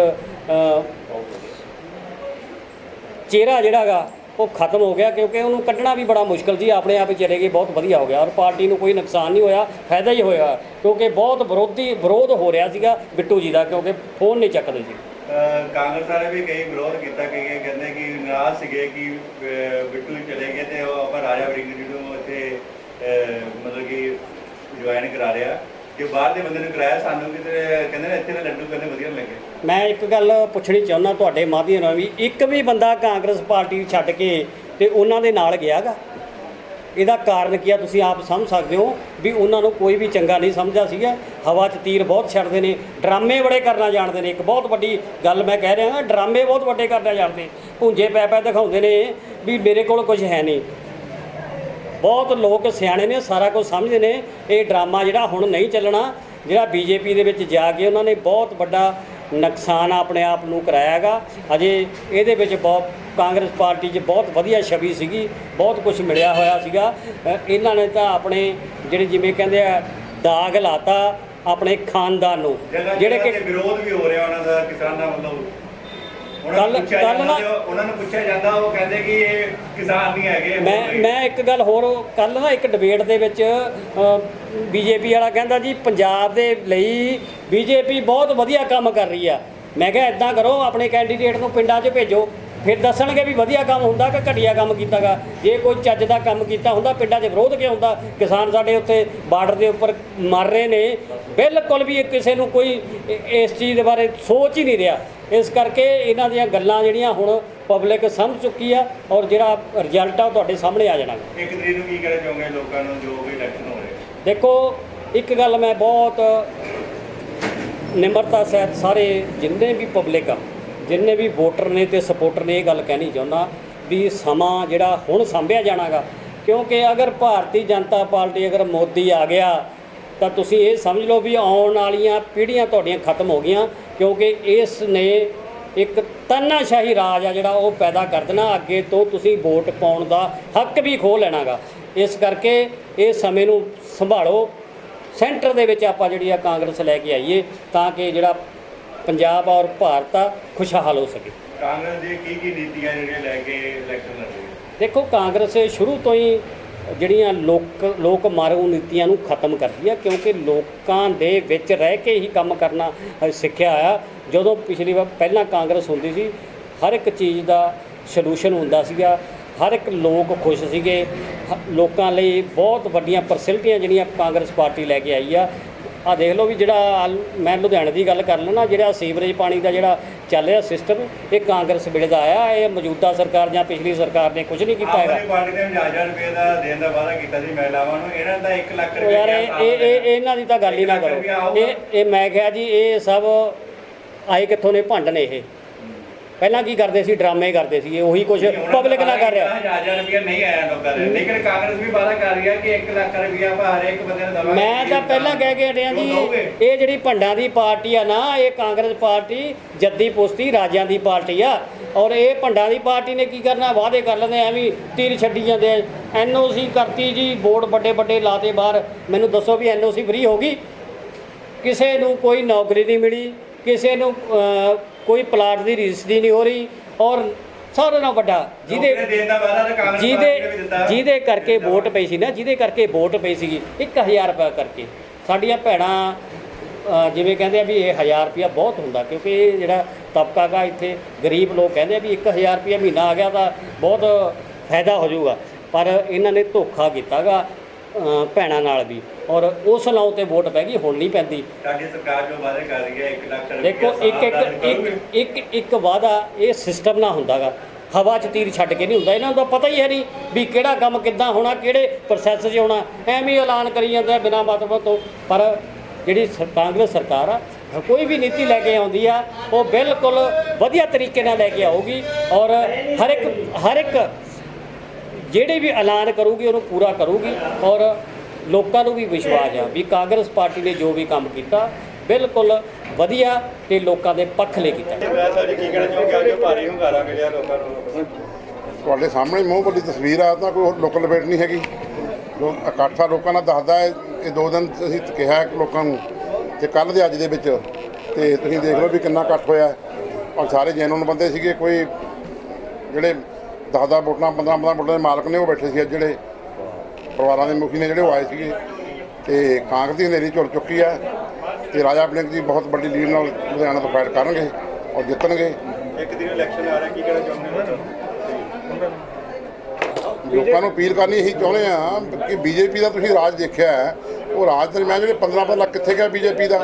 ਚਿਹਰਾ ਜਿਹੜਾ ਜਿਹੜਾਗਾ ਉਹ ਖਤਮ ਹੋ ਗਿਆ ਕਿਉਂਕਿ ਉਹਨੂੰ ਕੱਢਣਾ ਵੀ ਬੜਾ ਮੁਸ਼ਕਲ ਸੀ, ਆਪਣੇ ਆਪ ਹੀ ਚਲੇ ਗਏ, ਬਹੁਤ ਵਧੀਆ ਹੋ ਗਿਆ ਔਰ ਪਾਰਟੀ ਨੂੰ ਕੋਈ ਨੁਕਸਾਨ ਨਹੀਂ ਹੋਇਆ, ਫਾਇਦਾ ਹੀ ਹੋਇਆ ਕਿਉਂਕਿ ਬਹੁਤ ਵਿਰੋਧੀ, ਵਿਰੋਧ ਹੋ ਰਿਹਾ ਸੀਗਾ ਬਿੱਟੂ ਜੀ ਦਾ ਕਿਉਂਕਿ ਫੋਨ ਨਹੀਂ ਚੱਕਦੇ ਸੀ। ਕਾਂਗਰਸ ਵਾਲੇ ਵੀ ਕਈ ਵਿਰੋਧ ਕੀਤਾ, ਕਈ ਕਹਿੰਦੇ ਕਿ ਨਾਰਾਜ਼ ਸੀਗੇ ਕਿ ਬਿੱਟੂ ਜੀ ਚਲੇ ਗਏ ਤੇ ਉਹ ਆਪਾਂ ਰਾਜਾ ਵੜਿੰਗ ਜੀ ਨੂੰ ਇੱਥੇ ਮਤਲਬ ਕਿ ਜੁਆਇਨ ਕਰਾ ਰਿਹਾ ਕਿ ਬਾਹਰ ਦੇ ਬੰਦੇ ਨੂੰ ਕਰਾਇਆ, ਸਾਨੂੰ ਕਿਤੇ ਕਹਿੰਦੇ ਨੇ ਇੱਥੇ ਦੇ ਲੱਡੂ ਕਹਿੰਦੇ ਵਧੀਆ ਨੀ ਲੱਗੇ। ਮੈਂ ਇੱਕ ਗੱਲ ਪੁੱਛਣੀ ਚਾਹੁੰਦਾ ਤੁਹਾਡੇ ਮਾਧਿਅਮ ਨਾਲ ਵੀ, ਇੱਕ ਵੀ ਬੰਦਾ ਕਾਂਗਰਸ ਪਾਰਟੀ ਛੱਡ ਕੇ ਤੇ ਉਹਨਾਂ ਦੇ ਨਾਲ ਗਿਆਗਾ? ਇਹਦਾ ਕਾਰਨ ਕੀ ਆ? ਤੁਸੀਂ ਆਪ ਸਮਝ ਸਕਦੇ ਹੋ ਵੀ ਉਹਨਾਂ ਨੂੰ ਕੋਈ ਵੀ ਚੰਗਾ ਨਹੀਂ ਸਮਝਦਾ ਸੀਗਾ। ਹਵਾ 'ਚ ਤੀਰ ਬਹੁਤ ਛੱਡਦੇ ਨੇ, ਡਰਾਮੇ ਬੜੇ ਕਰਨਾ ਜਾਣਦੇ ਨੇ। ਇੱਕ ਬਹੁਤ ਵੱਡੀ ਗੱਲ ਮੈਂ ਕਹਿ ਰਿਹਾ ਹਾਂ ਡਰਾਮੇ ਬਹੁਤ ਵੱਡੇ ਕਰਨਾ ਜਾਣਦੇ। ਭੁੰਜੇ ਪੈ ਪੈ ਦਿਖਾਉਂਦੇ ਨੇ ਵੀ ਮੇਰੇ ਕੋਲ ਕੁਝ ਹੈ ਨਹੀਂ। ਬਹੁਤ ਲੋਕ ਸਿਆਣੇ ਨੇ ਸਾਰਾ ਕੁਝ ਸਮਝਦੇ ਨੇ। ਇਹ ਡਰਾਮਾ ਜਿਹੜਾ ਹੁਣ ਨਹੀਂ ਚੱਲਣਾ ਜਿਹੜਾ ਬੀਜੇਪੀ ਦੇ ਵਿੱਚ ਜਾ ਕੇ ਉਹਨਾਂ ਨੇ ਬਹੁਤ ਵੱਡਾ ਨੁਕਸਾਨ ਆਪਣੇ ਆਪ ਨੂੰ ਕਰਾਇਆਗਾ ਅਜੇ ਇਹਦੇ ਵਿੱਚ ਬਹੁਤ ਕਾਂਗਰਸ ਪਾਰਟੀ 'ਚ ਬਹੁਤ ਵਧੀਆ ਛਵੀ ਸੀਗੀ ਬਹੁਤ ਕੁਝ ਮਿਲਿਆ ਹੋਇਆ ਸੀਗਾ। ਇਹਨਾਂ ਨੇ ਤਾਂ ਆਪਣੇ ਜਿਹੜੇ ਜਿਵੇਂ ਕਹਿੰਦੇ ਆ ਦਾਗ ਲਾਤਾ ਆਪਣੇ ਖਾਨਦਾਨ ਨੂੰ। ਜਿਹੜੇ ਕਿ ਵਿਰੋਧ ਵੀ ਹੋ ਰਿਹਾ ਉਹਨਾਂ ਦਾ ਕਿਸਾਨਾਂ ਵੱਲੋਂ। ਪੁੱਛਿਆ ਜਾਂਦਾ ਨਾ- ਉਹਨਾਂ ਨੂੰ ਪੁੱਛਿਆ ਜਾਂਦਾ ਉਹ ਕਹਿੰਦੇ ਕਿ ਇਹ ਕਿਸਾਨ ਨਹੀਂ ਹੈਗੇ ਮੈਂ ਮੈਂ ਇੱਕ ਗੱਲ ਹੋਰ ਕੱਲ ਨਾ ਇੱਕ ਡਿਬੇਟ ਦੇ ਵਿੱਚ ਬੀਜੇਪੀ ਵਾਲਾ ਕਹਿੰਦਾ ਜੀ ਪੰਜਾਬ ਦੇ ਲਈ ਬੀਜੇਪੀ ਬਹੁਤ ਵਧੀਆ ਕੰਮ ਕਰ ਰਹੀ ਆ। ਮੈਂ ਕਿਹਾ ਇਦਾਂ ਕਰੋ ਆਪਣੇ ਕੈਂਡੀਡੇਟ ਨੂੰ ਪਿੰਡਾਂ 'ਚ ਭੇਜੋ। ਫਿਰ ਦੱਸਣਗੇ ਵੀ ਵਧੀਆ ਕੰਮ ਹੁੰਦਾ ਕਿ ਘਟੀਆ ਕੰਮ ਕੀਤਾਗਾ। ਜੇ ਕੋਈ ਚੱਜ ਦਾ ਕੰਮ ਕੀਤਾ ਹੁੰਦਾ ਪਿੰਡਾਂ 'ਚ ਵਿਰੋਧ ਕਿਉਂ ਹੁੰਦਾ? ਕਿਸਾਨ ਸਾਡੇ ਉੱਤੇ ਬਾਰਡਰ ਦੇ ਉੱਪਰ ਮਰ ਰਹੇ ਨੇ। ਬਿਲਕੁਲ ਵੀ ਕਿਸੇ ਨੂੰ ਕੋਈ ਇਸ ਚੀਜ਼ ਦੇ ਬਾਰੇ ਸੋਚ ਹੀ ਨਹੀਂ ਰਿਹਾ। ਇਸ ਕਰਕੇ ਇਹਨਾਂ ਦੀਆਂ ਗੱਲਾਂ ਜਿਹੜੀਆਂ ਹੁਣ ਪਬਲਿਕ ਸਮਝ ਚੁੱਕੀ ਆ ਔਰ ਜਿਹੜਾ ਰਿਜ਼ਲਟ ਆ ਉਹ ਤੁਹਾਡੇ ਸਾਹਮਣੇ ਆ ਜਾਣਾ। ਇੱਕ ਤਰੀਕ ਨੂੰ ਕੀ ਕਹਿਣਾ ਚਾਹੋਗੇ ਲੋਕਾਂ ਨੂੰ ਜੋ ਵੀ ਇਲੈਕਸ਼ਨ ਹੋ ਰਿਹਾ? ਦੇਖੋ ਇੱਕ ਗੱਲ ਮੈਂ ਬਹੁਤ ਨਿਮਰਤਾ ਸਹਿਤ ਸਾਰੇ ਜਿੰਨੇ ਵੀ ਪਬਲਿਕ ਆ ਜਿੰਨੇ ਵੀ ਵੋਟਰ ਨੇ ਤੇ ਸਪੋਰਟਰ ਨੇ ਇਹ ਗੱਲ ਕਹਿਣੀ ਚਾਹੁੰਦਾ ਵੀ ਸਮਾਂ ਜਿਹੜਾ ਹੁਣ ਸੰਭਿਆ ਜਾਣਾਗਾ। ਕਿਉਂਕਿ ਅਗਰ ਭਾਰਤੀ ਜਨਤਾ ਪਾਰਟੀ ਅਗਰ ਮੋਦੀ ਆ ਗਿਆ ਤਾਂ ਤੁਸੀਂ ਇਹ ਸਮਝ ਲਓ ਵੀ ਆਉਣ ਵਾਲੀਆਂ ਪੀੜ੍ਹੀਆਂ ਤੁਹਾਡੀਆਂ ਖਤਮ ਹੋ ਗਈਆਂ ਕਿਉਂਕਿ ਇਸ ਨੇ ਇੱਕ ਤਾਨਾਸ਼ਾਹੀ ਰਾਜ ਆ ਜਿਹੜਾ ਉਹ ਪੈਦਾ ਕਰ ਦੇਣਾ। ਅੱਗੇ ਤੋਂ ਤੁਸੀਂ ਵੋਟ ਪਾਉਣ ਦਾ ਹੱਕ ਵੀ ਖੋਹ ਲੈਣਾਗਾ। ਇਸ ਕਰਕੇ ਇਹ ਸਮੇਂ ਨੂੰ ਸੰਭਾਲੋ। ਸੈਂਟਰ ਦੇ ਵਿੱਚ ਆਪਾਂ ਜਿਹੜੀ ਆ ਕਾਂਗਰਸ ਲੈ ਕੇ ਆਈਏ ਤਾਂ ਕਿ ਜਿਹੜਾ ਪੰਜਾਬ ਔਰ ਭਾਰਤ ਆ ਖੁਸ਼ਹਾਲ ਹੋ ਸਕੇ। ਕਾਂਗਰਸ ਦੀ ਕੀ ਕੀ ਨੀਤੀਆਂ ਜਿਹੜੀਆਂ ਲੈ ਕੇ ਇਲੈਕਸ਼ਨ ਲੜ ਰਹੀ ਹੈ ਦੇਖੋ ਕਾਂਗਰਸ ਸ਼ੁਰੂ ਤੋਂ ਹੀ ਜਿਹੜੀਆਂ ਲੋਕ ਲੋਕ ਮਾਰੂ ਨੀਤੀਆਂ ਨੂੰ ਖਤਮ ਕਰਦੀ ਆ, ਕਿਉਂਕਿ ਲੋਕਾਂ ਦੇ ਵਿੱਚ ਰਹਿ ਕੇ ਹੀ ਕੰਮ ਕਰਨਾ ਸਿੱਖਿਆ ਆ। ਜਦੋਂ ਪਿਛਲੀ ਵਾਰ ਪਹਿਲਾਂ ਕਾਂਗਰਸ ਹੁੰਦੀ ਸੀ, ਹਰ ਇੱਕ ਚੀਜ਼ ਦਾ ਸੋਲੂਸ਼ਨ ਹੁੰਦਾ ਸੀਗਾ। ਹਰ ਇੱਕ ਲੋਕ ਖੁਸ਼ ਸੀਗੇ। ਹ- ਲੋਕਾਂ ਲਈ ਬਹੁਤ ਵੱਡੀਆਂ ਫੈਸਿਲਿਟੀਆਂ ਜਿਹੜੀਆਂ ਕਾਂਗਰਸ ਪਾਰਟੀ ਲੈ ਕੇ ਆਈ ਆ। ਆ ਦੇਖ ਲਓ ਵੀ ਜਿਹੜਾ ਆਲ- ਮੈਂ ਲੁਧਿਆਣੇ ਦੀ ਗੱਲ ਕਰ ਲੈਣਾ ਜਿਹੜਾ ਸੀਵਰੇਜ ਪਾਣੀ ਦਾ ਜਿਹੜਾ ਚੱਲ ਰਿਹਾ ਸਿਸਟਮ ਇਹ ਕਾਂਗਰਸ ਵੇਲੇ ਦਾ ਆਇਆ ਇਹ ਮੌਜੂਦਾ ਸਰਕਾਰ ਜਾਂ ਪਿਛਲੀ ਸਰਕਾਰ ਨੇ ਕੁਝ ਨਹੀਂ ਕੀਤਾ ਹੈਗਾ ਆਦਮੀ ਪਾਰਟੀ ਨੇ 1000 ਰੁਪਏ ਦਾ ਦੇਣ ਦਾ ਵਾਅਦਾ ਕੀਤਾ ਸੀ ਮਹਿਲਾਵਾਂ ਨੂੰ ਇਹਨਾਂ ਦਾ 1 ਲੱਖ ਉਹ ਰੁਪਏ ਯਾਰ ਇਹ ਇਹ? ਇਹਨਾਂ ਦੀ ਤਾਂ ਗੱਲ ਹੀ ਨਾ ਕਰੋ। ਇਹ ਇਹ ਮੈਂ ਕਿਹਾ ਜੀ ਇਹ ਸਭ ਆਏ ਕਿੱਥੋਂ ਨੇ ਭੰਡ ਨੇ ਇਹ ਪਹਿਲਾਂ ਕੀ ਕਰਦੇ ਸੀ? ਡਰਾਮੇ ਕਰਦੇ ਸੀ ਇਹ ਉਹੀ ਕੁਝ ਪਬਲਿਕ ਨਾਲ ਕਰ ਰਿਹਾ। 1000 ਰੁਪਏ ਨਹੀਂ ਆਇਆ ਲੋਕਾਂ ਦੇ। ਲੇਕਿਨ ਕਾਂਗਰਸ ਵੀ ਵਾਅਦਾ ਕਰ ਰਹੀ ਹੈ ਕਿ 1 ਲੱਖ ਰੁਪਏ ਆਪਾਂ ਹਰ ਇੱਕ ਬੰਦੇ ਨੂੰ ਦਵਾਂਗੇ ਮੈਂ ਤਾਂ ਪਹਿਲਾਂ ਕਹਿ ਕੇ ਹਟਿਆ ਜੀ ਇਹ ਜਿਹੜੀ ਭੰਡਾਂ ਦੀ ਪਾਰਟੀ ਆ ਨਾ ਇਹ ਕਾਂਗਰਸ ਪਾਰਟੀ ਜੱਦੀ ਪੁਸਤੀ ਰਾਜਾਂ ਦੀ ਪਾਰਟੀ ਆ। ਔਰ ਇਹ ਭੰਡਾਂ ਦੀ ਪਾਰਟੀ ਨੇ ਕੀ ਕਰਨਾ? ਵਾਅਦੇ ਕਰ ਲੈਂਦੇ ਐਵੇਂ ਤੀਰ ਛੱਡੀ ਜਾਂਦੇ ਐਨਓਸੀ ਕਰਤੀ ਜੀ ਬੋਰਡ ਵੱਡੇ ਵੱਡੇ ਲਾਤੇ ਬਾਹਰ। ਮੈਨੂੰ ਦੱਸੋ ਵੀ ਐਨਓਸੀ ਫ੍ਰੀ ਹੋ ਗਈ? ਕਿਸੇ ਨੂੰ ਕੋਈ ਨੌਕਰੀ ਨਹੀਂ ਮਿਲੀ ਕਿਸੇ ਨੂੰ ਕੋਈ ਪਲਾਟ ਦੀ ਰਜਿਸਟਰੀ ਨਹੀਂ ਹੋ ਰਹੀ ਔਰ ਸਾਰਿਆਂ ਨਾਲੋਂ ਵੱਡਾ ਜਿਹਦੇ ਜਿਹਦੇ ਦਾ ਜਿਹਦੇ ਕਰਕੇ ਵੋਟ ਪਈ ਸੀ ਨਾ ਜਿਹਦੇ ਕਰਕੇ ਵੋਟ ਪਈ ਸੀਗੀ 1000 ਰੁਪਏ ਕਰਕੇ। ਸਾਡੀਆਂ ਭੈਣਾਂ ਜਿਵੇਂ ਕਹਿੰਦੇ ਆ ਵੀ ਇਹ 1000 ਰੁਪਇਆ ਬਹੁਤ ਹੁੰਦਾ ਕਿਉਂਕਿ ਇਹ ਜਿਹੜਾ ਤਬਕਾ ਗਾ ਇੱਥੇ ਗਰੀਬ ਲੋਕ ਕਹਿੰਦੇ ਆ ਵੀ 1000 ਰੁਪਇਆ ਮਹੀਨਾ ਆ ਗਿਆ ਤਾਂ ਬਹੁਤ ਫਾਇਦਾ ਹੋ ਜਾਊਗਾ। ਪਰ ਇਹਨਾਂ ਨੇ ਧੋਖਾ ਕੀਤਾਗਾ ਭੈਣਾਂ ਨਾਲ ਵੀ। ਔਰ ਉਸ ਨਾਂ ਤੇ ਵੋਟ ਪੈ ਗਈ ਹੁਣ ਨਹੀਂ ਪੈਂਦੀ। ਸਾਡੀ ਸਰਕਾਰ ਜੋ ਵਾਅਦੇ ਕਰ ਰਹੀ ਹੈ 1 ਲੱਖ ਰੁਪਏ ਦੇਖੋ ਇੱਕ ਇੱਕ ਇੱਕ ਇੱਕ ਇੱਕ ਵਾਅਦਾ ਇਹ ਸਿਸਟਮ ਨਾ ਹੁੰਦਾਗਾ। ਹਵਾ 'ਚ ਤੀਰ ਛੱਡ ਕੇ ਨਹੀਂ ਹੁੰਦਾ। ਇਹਨਾਂ ਨੂੰ ਤਾਂ ਪਤਾ ਹੀ ਹੈ ਨਹੀਂ ਵੀ ਕਿਹੜਾ ਕੰਮ ਕਿੱਦਾਂ ਹੋਣਾ ਕਿਹੜੇ ਪ੍ਰੋਸੈਸ 'ਚ ਹੋਣਾ। ਐਵੇਂ ਹੀ ਐਲਾਨ ਕਰੀ ਜਾਂਦੇ ਬਿਨਾਂ ਮਤਲਬ ਤੋਂ। ਪਰ ਜਿਹੜੀ ਕਾਂਗਰਸ ਸਰਕਾਰ ਆ ਕੋਈ ਵੀ ਨੀਤੀ ਲੈ ਕੇ ਆਉਂਦੀ ਆ ਉਹ ਬਿਲਕੁਲ ਵਧੀਆ ਤਰੀਕੇ ਨਾਲ ਲੈ ਕੇ ਆਊਗੀ। ਔਰ ਹਰ ਇੱਕ ਹਰ ਇੱਕ ਜਿਹੜੇ ਵੀ ਐਲਾਨ ਕਰੂਗੀ ਉਹਨੂੰ ਪੂਰਾ ਕਰੂਗੀ ਔਰ ਲੋਕਾਂ ਨੂੰ ਵੀ ਵਿਸ਼ਵਾਸ ਆ ਵੀ ਕਾਂਗਰਸ ਪਾਰਟੀ ਨੇ ਜੋ ਵੀ ਕੰਮ ਕੀਤਾ ਬਿਲਕੁਲ ਵਧੀਆ ਤੇ ਲੋਕਾਂ ਦੇ ਪੱਖ ਲਈ ਕੀਤਾ। ਤੁਹਾਡੇ ਸਾਹਮਣੇ ਮੂੰਹ ਵੱਡੀ ਤਸਵੀਰ ਆ ਤਾਂ ਕੋਈ ਲੋਕਲ ਡਿਬੇਟ ਨਹੀਂ ਹੈਗੀ। ਜੋ ਇਕੱਠਾ ਲੋਕਾਂ ਨਾਲ ਦੱਸਦਾ ਹੈ ਇਹ ਦੋ ਦਿਨ ਅਸੀਂ ਕਿਹਾ ਹੈ ਲੋਕਾਂ ਨੂੰ ਤੇ ਕੱਲ ਦੇ ਅੱਜ ਦੇ ਵਿੱਚ ਤੇ ਤੁਸੀਂ ਦੇਖ ਲਓ ਵੀ ਕਿੰਨਾ ਇਕੱਠ ਹੋਇਆ। ਔਰ ਸਾਰੇ ਜੈਨੂਨ ਬੰਦੇ ਸੀਗੇ ਕੋਈ ਜਿਹੜੇ 10-10 ਵੋਟਾਂ 15-15 ਵੋਟਾਂ ਦੇ ਮਾਲਕ ਨੇ ਉਹ ਬੈਠੇ ਸੀ ਅੱਜ ਜਿਹੜੇ ਪਰਿਵਾਰਾਂ ਦੇ ਮੁਖੀ ਨੇ ਜਿਹੜੇ ਉਹ ਆਏ ਸੀਗੇ। ਤੇ ਕਾਂਗਰਸ ਦੀ ਹਨੇਰੀ ਝੁਰ ਚੁੱਕੀ ਹੈ ਤੇ ਰਾਜਾ ਬਲਿੰਗ ਜੀ ਬਹੁਤ ਵੱਡੀ ਲੀਡ ਨਾਲ ਲੁਧਿਆਣਾ ਤੋਂ ਫਾਈਟ ਕਰਨਗੇ ਔਰ ਜਿੱਤਣਗੇ। ਇੱਕ ਦਿਨ ਇਲੈਕਸ਼ਨ ਆ ਰਿਹਾ ਕੀ ਕਹਿਣਾ ਚਾਹੁੰਦੇ ਹੋ? ਲੋਕਾਂ ਨੂੰ ਅਪੀਲ ਕਰਨੀ ਇਹੀ ਚਾਹੁੰਦੇ ਆ ਕਿ ਬੀਜੇਪੀ ਦਾ ਤੁਸੀਂ ਰਾਜ ਦੇਖਿਆ ਹੈ ਉਹ ਰਾਜ ਦਰਮਿਆਨ ਜਿਹੜੇ 15 ਲੱਖ ਕਿੱਥੇ ਗਿਆ ਬੀਜੇਪੀ ਦਾ?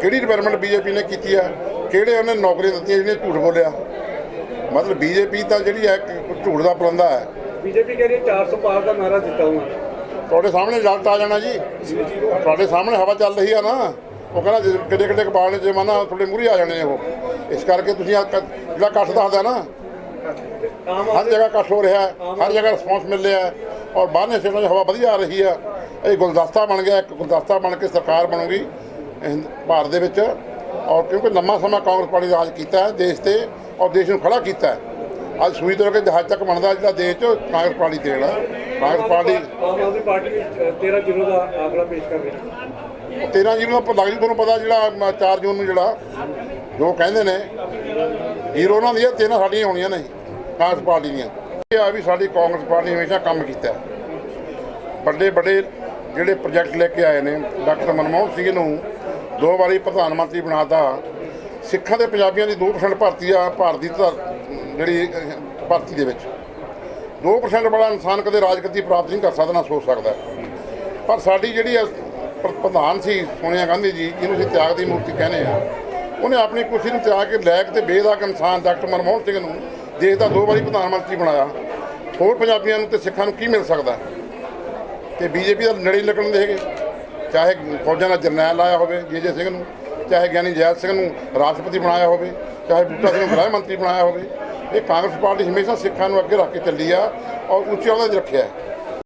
ਕਿਹੜੀ ਡਿਵੈਲਪਮੈਂਟ ਬੀਜੇਪੀ ਨੇ ਕੀਤੀ ਆ? ਕਿਹੜੇ ਉਹਨੇ ਨੌਕਰੀਆਂ ਦਿੱਤੀਆਂ ਜਿਹਨੇ ਝੂਠ ਬੋਲਿਆ? ਮਤਲਬ ਬੀਜੇਪੀ ਤਾਂ ਜਿਹੜੀ ਹੈ ਝੂਠ ਦਾ ਪਲੰਦਾ ਹੈ। ਬੀਜੇਪੀ ਕਹਿ ਰਹੀ 400 ਪਾਰ ਦਾ ਨਾਰਾ ਦਿੱਤਾ ਹੂੰ ਤੁਹਾਡੇ ਸਾਹਮਣੇ ਰਿਜ਼ਲਟ ਆ ਜਾਣਾ ਜੀ। ਤੁਹਾਡੇ ਸਾਹਮਣੇ ਹਵਾ ਚੱਲ ਰਹੀ ਆ ਨਾ ਉਹ ਕਹਿੰਦਾ ਜੇ ਕਿੱਡੇ ਕਿੱਡੇ ਕਬਾਲ ਨੇ ਜਮਾਨਾ ਤੁਹਾਡੇ ਮੂਹਰੇ ਆ ਜਾਣੇ ਉਹ। ਇਸ ਕਰਕੇ ਤੁਸੀਂ ਜਿਹੜਾ ਇਕੱਠ ਦੱਸਦਾ ਨਾ ਹਰ ਜਗ੍ਹਾ ਇਕੱਠ ਹੋ ਰਿਹਾ ਹਰ ਜਗ੍ਹਾ ਰਿਸਪੌਂਸ ਮਿਲ ਰਿਹਾ ਔਰ ਬਾਹਰਲੇ ਸਟੇਟਾਂ 'ਚ ਹਵਾ ਵਧੀਆ ਆ ਰਹੀ ਆ। ਇਹ ਗੁਲਦਸਤਾ ਬਣ ਗਿਆ ਇੱਕ ਗੁਲਦਸਤਾ ਬਣ ਕੇ ਸਰਕਾਰ ਬਣੂਗੀ ਭਾਰਤ ਦੇ ਵਿੱਚ। ਔਰ ਕਿਉਂਕਿ ਲੰਮਾ ਸਮਾਂ ਕਾਂਗਰਸ ਪਾਰਟੀ ਰਾਜ ਕੀਤਾ ਹੈ ਦੇਸ਼ ਤੇ ਔਰ ਦੇਸ਼ ਨੂੰ ਖੜਾ ਕੀਤਾ ਅੱਜ ਸੂਈ ਤੋਂ ਕੇ ਜਹਾਜ਼ ਤੱਕ ਬਣਦਾ ਜਿਹੜਾ ਦੇਸ਼ 'ਚ ਕਾਂਗਰਸ ਪਾਰਟੀ ਦੇਣ ਆ Congress party Aam Aadmi party 13 zero ਦਾ ਆંકੜਾ ਪੇਸ਼ ਕਰ ਰਹੀ 13 ਜੂਨ ਨੂੰ ਲੱਗ ਜੂ ਤੁਹਾਨੂੰ ਪਤਾ ਜਿਹੜਾ ਮ- 4 ਜੂਨ ਨੂੰ ਜਿਹੜਾ ਜੋ ਕਹਿੰਦੇ ਨੇ ਹੀਰੋ ਉਹਨਾਂ ਦੀਆਂ ਤਿੰਨ ਸਾਡੀਆਂ ਹੋਣੀਆਂ ਨੇ ਕਾਂਗਰਸ ਪਾਰਟੀ ਦੀਆਂ। ਇਹ ਆ ਵੀ ਸਾਡੀ ਕਾਂਗਰਸ ਪਾਰਟੀ ਹਮੇਸ਼ਾ ਕੰਮ ਕੀਤਾ। ਵੱਡੇ ਵੱਡੇ ਜਿਹੜੇ ਪ੍ਰੋਜੈਕਟ ਲੈ ਕੇ ਆਏ ਨੇ ਡਾਕਟਰ ਮਨਮੋਹਨ ਸਿੰਘ ਨੂੰ ਦੋ ਵਾਰੀ ਪ੍ਰਧਾਨ ਮੰਤਰੀ ਬਣਾਤਾ। ਸਿੱਖਾਂ ਤੇ ਪੰਜਾਬੀਆਂ ਦੀ 2% ਭਰਤੀ ਆ ਭਾਰਤ ਦੀ ਧਰ- ਜਿਹੜੀ ਭਰਤੀ ਦੇ ਵਿੱਚ। 2% ਵਾਲਾ ਇਨਸਾਨ ਕਦੇ ਰਾਜਗੱਦੀ ਪ੍ਰਾਪਤ ਨਹੀਂ ਕਰ ਸਕਦਾ, ਨਾ ਸੋਚ ਸਕਦਾ। ਪਰ ਸਾਡੀ ਜਿਹੜੀ ਆ ਪ੍ਰਧਾਨ ਸੀ ਸੋਨੀਆ ਗਾਂਧੀ ਜੀ, ਜਿਹਨੂੰ ਅਸੀਂ ਤਿਆਗ ਦੀ ਮੂਰਤੀ ਕਹਿੰਦੇ ਆ, ਉਹਨੇ ਆਪਣੀ ਕੁਰਸੀ ਨੂੰ ਤਿਆਗ ਕੇ ਲੈਕ ਤੇ ਬੇਦਾਗ ਇਨਸਾਨ ਡਾਕਟਰ ਮਨਮੋਹਨ ਸਿੰਘ ਨੂੰ ਦੇਸ਼ ਦਾ ਦੋ ਵਾਰੀ ਪ੍ਰਧਾਨ ਮੰਤਰੀ ਬਣਾਇਆ। ਹੋਰ ਪੰਜਾਬੀਆਂ ਨੂੰ ਤੇ ਸਿੱਖਾਂ ਨੂੰ ਕੀ ਮਿਲ ਸਕਦਾ? ਤੇ ਬੀਜੇਪੀ ਦਾ ਨੇੜੇ ਲੱਗਣ ਦੇ ਹੈਗੇ। ਚਾਹੇ ਫੌਜਾਂ ਦਾ ਜਰਨੈਲ ਲਾਇਆ ਹੋਵੇ, ਜੇ ਜੇ ਸਿੰਘ ਨੂੰ। ਚਾਹੇ ਗਿਆਨੀ ਜੈਲ ਸਿੰਘ ਨੂੰ ਰਾਸ਼ਟਰਪਤੀ ਬਣਾਇਆ ਹੋਵੇ, ਚਾਹੇ ਬੂਟਾ ਸਿੰਘ ਨੂੰ ਗ੍ਰਹਿ ਮੰਤਰੀ ਬਣਾਇਆ ਹੋਵੇ, ਇਹ ਕਾਂਗਰਸ ਪਾਰਟੀ ਹਮੇਸ਼ਾ ਸਿੱਖਾਂ ਨੂੰ ਅੱਗੇ ਰੱਖ ਕੇ ਚੱਲੀ ਆ ਔਰ ਉੱਚੇ ਅਹੁਦੇ 'ਤੇ ਰੱਖਿਆ ਹੈ।